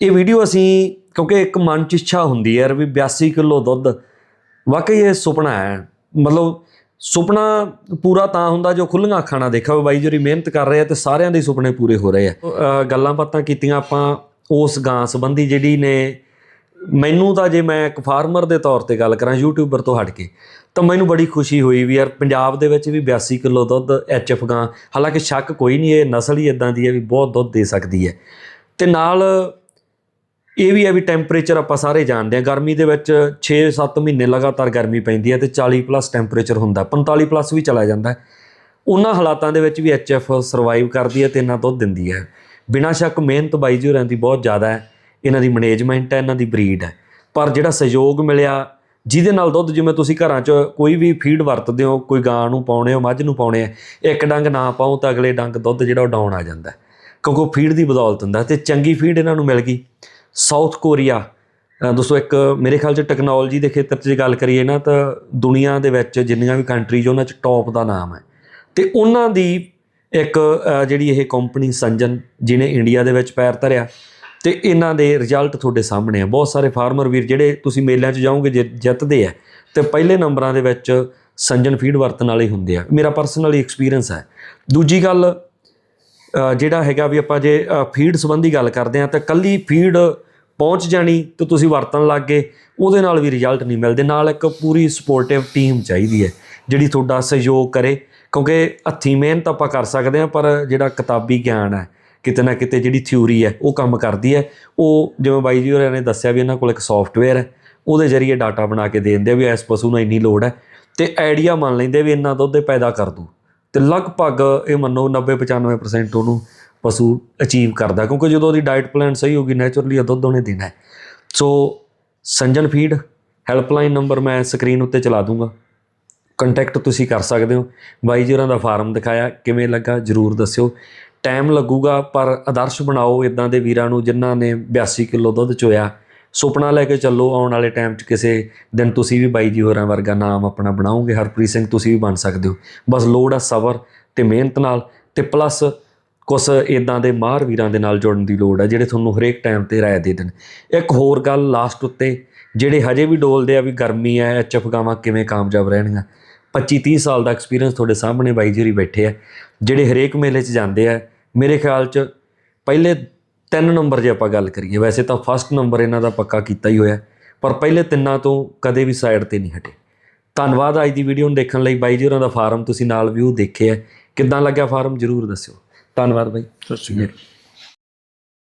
ਇਹ ਵੀਡੀਓ ਅਸੀਂ, ਕਿਉਂਕਿ ਇੱਕ ਮਨ ਚ ਇੱਛਾ ਹੁੰਦੀ ਹੈ ਯਾਰ ਵੀ 82 ਕਿਲੋ ਦੁੱਧ, ਵਾਕਈ ਇਹ ਸੁਪਨਾ ਹੈ। ਮਤਲਬ ਸੁਪਨਾ ਪੂਰਾ ਤਾਂ ਹੁੰਦਾ ਜੋ ਖੁੱਲੀਆਂ ਅੱਖਾਂ ਨਾਲ ਦੇਖਿਆ ਬਾਈ ਜਿਹੜੀ ਮਿਹਨਤ ਕਰ ਰਹੇ ਆ ਤੇ ਸਾਰਿਆਂ ਦੇ ਸੁਪਨੇ ਪੂਰੇ ਹੋ ਰਹੇ ਆ। ਗੱਲਾਂ ਬਾਤਾਂ ਕੀਤੀਆਂ ਆਪਾਂ ਉਸ ਗਾਂ ਸੰਬੰਧੀ ਜਿਹੜੀ ਨੇ, ਮੈਨੂੰ ਤਾਂ ਜੇ ਮੈਂ ਇੱਕ ਫਾਰਮਰ ਦੇ ਤੌਰ ਤੇ ਗੱਲ ਕਰਾਂ ਯੂਟਿਊਬਰ ਤੋਂ ਹਟ ਕੇ, ਤਾਂ ਮੈਨੂੰ ਬੜੀ ਖੁਸ਼ੀ ਹੋਈ ਵੀ ਯਾਰ ਪੰਜਾਬ ਦੇ ਵਿੱਚ ਵੀ 82 ਕਿਲੋ ਦੁੱਧ ਐਚਐਫ ਗਾਂ, ਹਾਲਾਂਕਿ ਸ਼ੱਕ ਕੋਈ ਨਹੀਂ, ਇਹ ਨਸਲ ਹੀ ਇਦਾਂ ਦੀ ਹੈ ਵੀ ਬਹੁਤ ਦੁੱਧ ਦੇ ਸਕਦੀ ਹੈ। ਤੇ ਨਾਲ ਇਹ ਵੀ ਹੈ ਵੀ ਟੈਂਪਰੇਚਰ ਆਪਾਂ ਸਾਰੇ ਜਾਣਦੇ ਹਾਂ, ਗਰਮੀ ਦੇ ਵਿੱਚ 6-7 ਮਹੀਨੇ ਲਗਾਤਾਰ ਗਰਮੀ ਪੈਂਦੀ ਹੈ ਤੇ 40 ਪਲੱਸ ਟੈਂਪਰੇਚਰ ਹੁੰਦਾ 45 ਪਲੱਸ ਵੀ ਚਲਾ ਜਾਂਦਾ ਉਹਨਾਂ ਹਾਲਾਤਾਂ ਦੇ ਵਿੱਚ ਵੀ ਐਚਐਫ ਸਰਵਾਈਵ ਕਰਦੀ ਹੈ ਤੇ ਇਹਨਾਂ ਦੁੱਧ ਦਿੰਦੀ ਹੈ। ਬਿਨਾਂ ਸ਼ੱਕ ਮਿਹਨਤ ਬਾਈ ਜੀ ਹੋਰਾਂ ਦੀ ਬਹੁਤ ਜ਼ਿਆਦਾ ਹੈ, ਇਹਨਾਂ ਦੀ ਮੈਨੇਜਮੈਂਟ ਹੈ, ਇਹਨਾਂ ਦੀ ਬਰੀਡ ਹੈ। ਪਰ ਜਿਹੜਾ ਸਹਿਯੋਗ ਮਿਲਿਆ, ਜਿਹਦੇ ਨਾਲ ਦੁੱਧ ਜਿਵੇਂ ਤੁਸੀਂ ਘਰਾਂ 'ਚ ਕੋਈ ਵੀ ਫੀਡ ਵਰਤਦੇ ਹੋ, ਕੋਈ ਗਾਂ ਨੂੰ ਪਾਉਣੇ ਹੋ, ਮੱਝ ਨੂੰ ਪਾਉਣੇ ਆ, ਇੱਕ ਡੰਗ ਨਾ ਪਾਓ ਤਾਂ ਅਗਲੇ ਡੰਗ ਦੁੱਧ ਜਿਹੜਾ ਉਹ ਡਾਊਨ ਆ ਜਾਂਦਾ ਕਿਉਂਕਿ ਉਹ ਫੀਡ ਦੀ ਬਦੌਲਤ ਹੁੰਦਾ ਤੇ ਚੰਗੀ ਫੀਡ ਇਹਨਾਂ ਨੂੰ ਮਿਲ ਗਈ। South Korea. ਅ, ਦੋਸਤੋ ਇੱਕ ਮੇਰੇ ਖਿਆਲ 'ਚ ਟੈਕਨੋਲੋਜੀ ਦੇ ਖੇਤਰ 'ਚ ਗੱਲ ਕਰੀਏ ਨਾ ਤਾਂ ਦੁਨੀਆ ਦੇ ਵਿੱਚ ਜਿੰਨੀਆਂ ਵੀ ਕੰਟਰੀਜ਼ ਉਹਨਾਂ 'ਚ ਟੌਪ ਦਾ ਨਾਮ ਹੈ। ਤੇ ਉਹਨਾਂ ਦੀ ਇੱਕ ਜਿਹੜੀ ਇਹ ਕੰਪਨੀ ਸੰਜਨ ਜਿਹਨੇ ਇੰਡੀਆ ਦੇ ਵਿੱਚ ਪੈਰ ਧਰਿਆ ਤੇ ਇਹਨਾਂ ਦੇ ਰਿਜ਼ਲਟ ਤੁਹਾਡੇ ਸਾਹਮਣੇ ਆ। ਬਹੁਤ ਸਾਰੇ ਫਾਰਮਰ ਵੀਰ ਜਿਹੜੇ ਤੁਸੀਂ ਮੇਲਿਆਂ 'ਚ ਜਾਓਗੇ ਜਿ- ਜਿੱਤਦੇ ਆ ਤੇ ਪਹਿਲੇ ਨੰਬਰਾਂ ਦੇ ਵਿੱਚ ਸੰਜਨ ਫੀਡ ਵਰਤਣ ਵਾਲੇ ਹੁੰਦੇ ਆ। ਮੇਰਾ ਪਰਸਨਲੀ ਐਕਸਪੀਰੀਅੰਸ ਹੈ। ਦੂਜੀ ਗੱਲ ਜਿਹੜਾ ਹੈਗਾ ਵੀ ਆਪਾਂ ਜੇ ਫੀਡ ਸੰਬੰਧੀ ਗੱਲ ਕਰਦੇ ਆ ਤਾਂ ਕੱਲੀ ਫੀਡ ਪਹੁੰਚ ਜਾਣੀ ਤੇ ਤੁਸੀਂ ਵਰਤਣ ਲੱਗ ਗਏ, ਉਹਦੇ ਨਾਲ ਵੀ ਰਿਜ਼ਲਟ ਨਹੀਂ ਮਿਲਦੇ। ਨਾਲ ਇੱਕ ਪੂਰੀ ਸਪੋਰਟਿਵ ਟੀਮ ਚਾਹੀਦੀ ਹੈ, ਜਿਹੜੀ ਤੁਹਾਡਾ ਸਹਿਯੋਗ ਕਰੇ। ਕਿਉਂਕਿ ਹੱਥੀਂ ਮਿਹਨਤ ਆਪਾਂ ਕਰ ਸਕਦੇ ਆ ਪਰ ਜਿਹੜਾ ਕਿਤਾਬੀ ਗਿਆਨ ਹੈ, ਕਿਤੇ ਨਾ ਕਿਤੇ ਜਿਹੜੀ ਥਿਊਰੀ ਹੈ, ਉਹ ਕੰਮ ਕਰਦੀ ਹੈ। ਉਹ ਜਿਵੇਂ ਬਾਈ ਜੀ ਹੋਰਾਂ ਨੇ ਦੱਸਿਆ ਵੀ ਇਹਨਾਂ ਕੋਲ ਇੱਕ ਸੌਫਟਵੇਅਰ ਹੈ, ਉਹਦੇ ਜ਼ਰੀਏ ਡਾਟਾ ਬਣਾ ਕੇ ਦੇ ਦਿੰਦੇ ਆ ਵੀ ਇਸ ਪਸ਼ੂ ਨੂੰ ਇੰਨੀ ਲੋੜ ਹੈ। ਤੇ ਆਈਡੀਆ ਮੰਨ ਲੈਂਦੇ ਵੀ ਇੰਨਾ ਦੁੱਧ ਪੈਦਾ ਕਰ ਦੂ। ਤੇ ਲਗਭਗ ਇਹ ਮੰਨੋ 90-95% ਉਹਨੂੰ ਪਸ਼ੂ ਅਚੀਵ ਕਰਦਾ ਕਿਉਂਕਿ ਜਦੋਂ ਉਹਦੀ ਡਾਈਟ ਪਲਾਨ ਸਹੀ ਹੋਗੀ ਨੇਚਰਲੀ ਦੁੱਧ ਉਹਨੇ ਦੇਣਾ ਹੈ। ਸੋ ਸੰਜਨ ਫੀਡ ਹੈਲਪਲਾਈਨ ਨੰਬਰ ਮੈਂ ਸਕਰੀਨ ਉੱਤੇ ਚਲਾ ਦੂੰਗਾ। ਕੰਟੈਕਟ ਤੁਸੀਂ ਕਰ ਸਕਦੇ ਹੋ। ਬਾਈ ਜੀ ਉਹਨਾਂ ਦਾ ਫਾਰਮ ਦਿਖਾਇਆ, ਕਿਵੇਂ ਲੱਗਾ ਜਰੂਰ ਦੱਸਿਓ। ਟਾਈਮ ਲੱਗੂਗਾ, ਪਰ ਆਦਰਸ਼ ਬਣਾਓ ਇਦਾਂ ਦੇ ਵੀਰਾਂ ਨੂੰ ਜਿਨ੍ਹਾਂ ਨੇ 82 ਕਿਲੋ ਦੁੱਧ ਚੋਇਆ। ਸੁਪਨਾ ਲੈ ਕੇ ਚੱਲੋ, ਆਉਣ ਵਾਲੇ ਟਾਈਮ 'ਚ ਕਿਸੇ ਦਿਨ ਤੁਸੀਂ ਵੀ ਬਾਈ ਜੀ ਹੋਰਾਂ ਵਰਗਾ ਨਾਮ ਆਪਣਾ ਬਣਾਓਗੇ, ਹਰਪ੍ਰੀਤ ਸਿੰਘ ਤੁਸੀਂ ਵੀ ਬਣ ਸਕਦੇ ਹੋ। ਬਸ ਲੋੜ ਆ ਸਬਰ ਤੇ ਮਿਹਨਤ ਨਾਲ ਤੇ ਪਲੱਸ ਕੁਝ ਇਦਾਂ ਦੇ ਮਾਹਰ ਵੀਰਾਂ ਦੇ ਨਾਲ ਜੁੜਨ ਦੀ ਲੋੜ ਹੈ ਜਿਹੜੇ ਤੁਹਾਨੂੰ ਹਰੇਕ ਟਾਈਮ ਤੇ ਰਾਏ ਦੇ ਦੇਣ। ਇੱਕ ਹੋਰ ਗੱਲ ਲਾਸਟ ਉੱਤੇ, ਜਿਹੜੇ ਹਜੇ ਵੀ ਡੋਲਦੇ ਆ ਵੀ ਗਰਮੀ ਹੈ ਐਚਐਫ ਗਾਵਾਂ ਕਿਵੇਂ ਕਾਮਯਾਬ ਰਹਿਣਗੀਆਂ? 25 30 ਸਾਲ ਦਾ ਐਕਸਪੀਰੀਅੰਸ ਤੁਹਾਡੇ ਸਾਹਮਣੇ ਬਾਈ ਜੀ ਹੋਰੀ ਬੈਠੇ ਆ, ਜਿਹੜੇ ਹਰੇਕ ਮੇਲੇ 'ਚ ਜਾਂਦੇ ਆ, ਮੇਰੇ ਖਿਆਲ 'ਚ ਪਹਿਲੇ ਤਿੰਨ ਨੰਬਰ ਜੇ ਆਪਾਂ ਗੱਲ ਕਰੀਏ, ਵੈਸੇ ਤਾਂ ਫਸਟ ਨੰਬਰ ਇਹਨਾਂ ਦਾ ਪੱਕਾ ਕੀਤਾ ਹੀ ਹੋਇਆ ਪਰ ਪਹਿਲੇ ਤਿੰਨਾਂ ਤੋਂ ਕਦੇ ਵੀ ਸਾਈਡ ਤੇ ਨਹੀਂ ਹਟੇ। ਧੰਨਵਾਦ ਅੱਜ ਦੀ ਵੀਡੀਓ ਨੂੰ ਦੇਖਣ ਲਈ, ਬਾਈ ਜੀ ਹੋਰਾਂ ਦਾ ਫਾਰਮ ਤੁਸੀਂ ਨਾਲ ਵਿਊ ਦੇਖਿਆ ਕਿੱਦਾਂ ਲੱਗਿਆ ਫਾਰਮ, ਜਰੂਰ ਦੱਸਿਓ। ਧੰਨਵਾਦ ਬਾਈ। ਸਤਿ ਸ਼੍ਰੀ ਅਕਾਲ।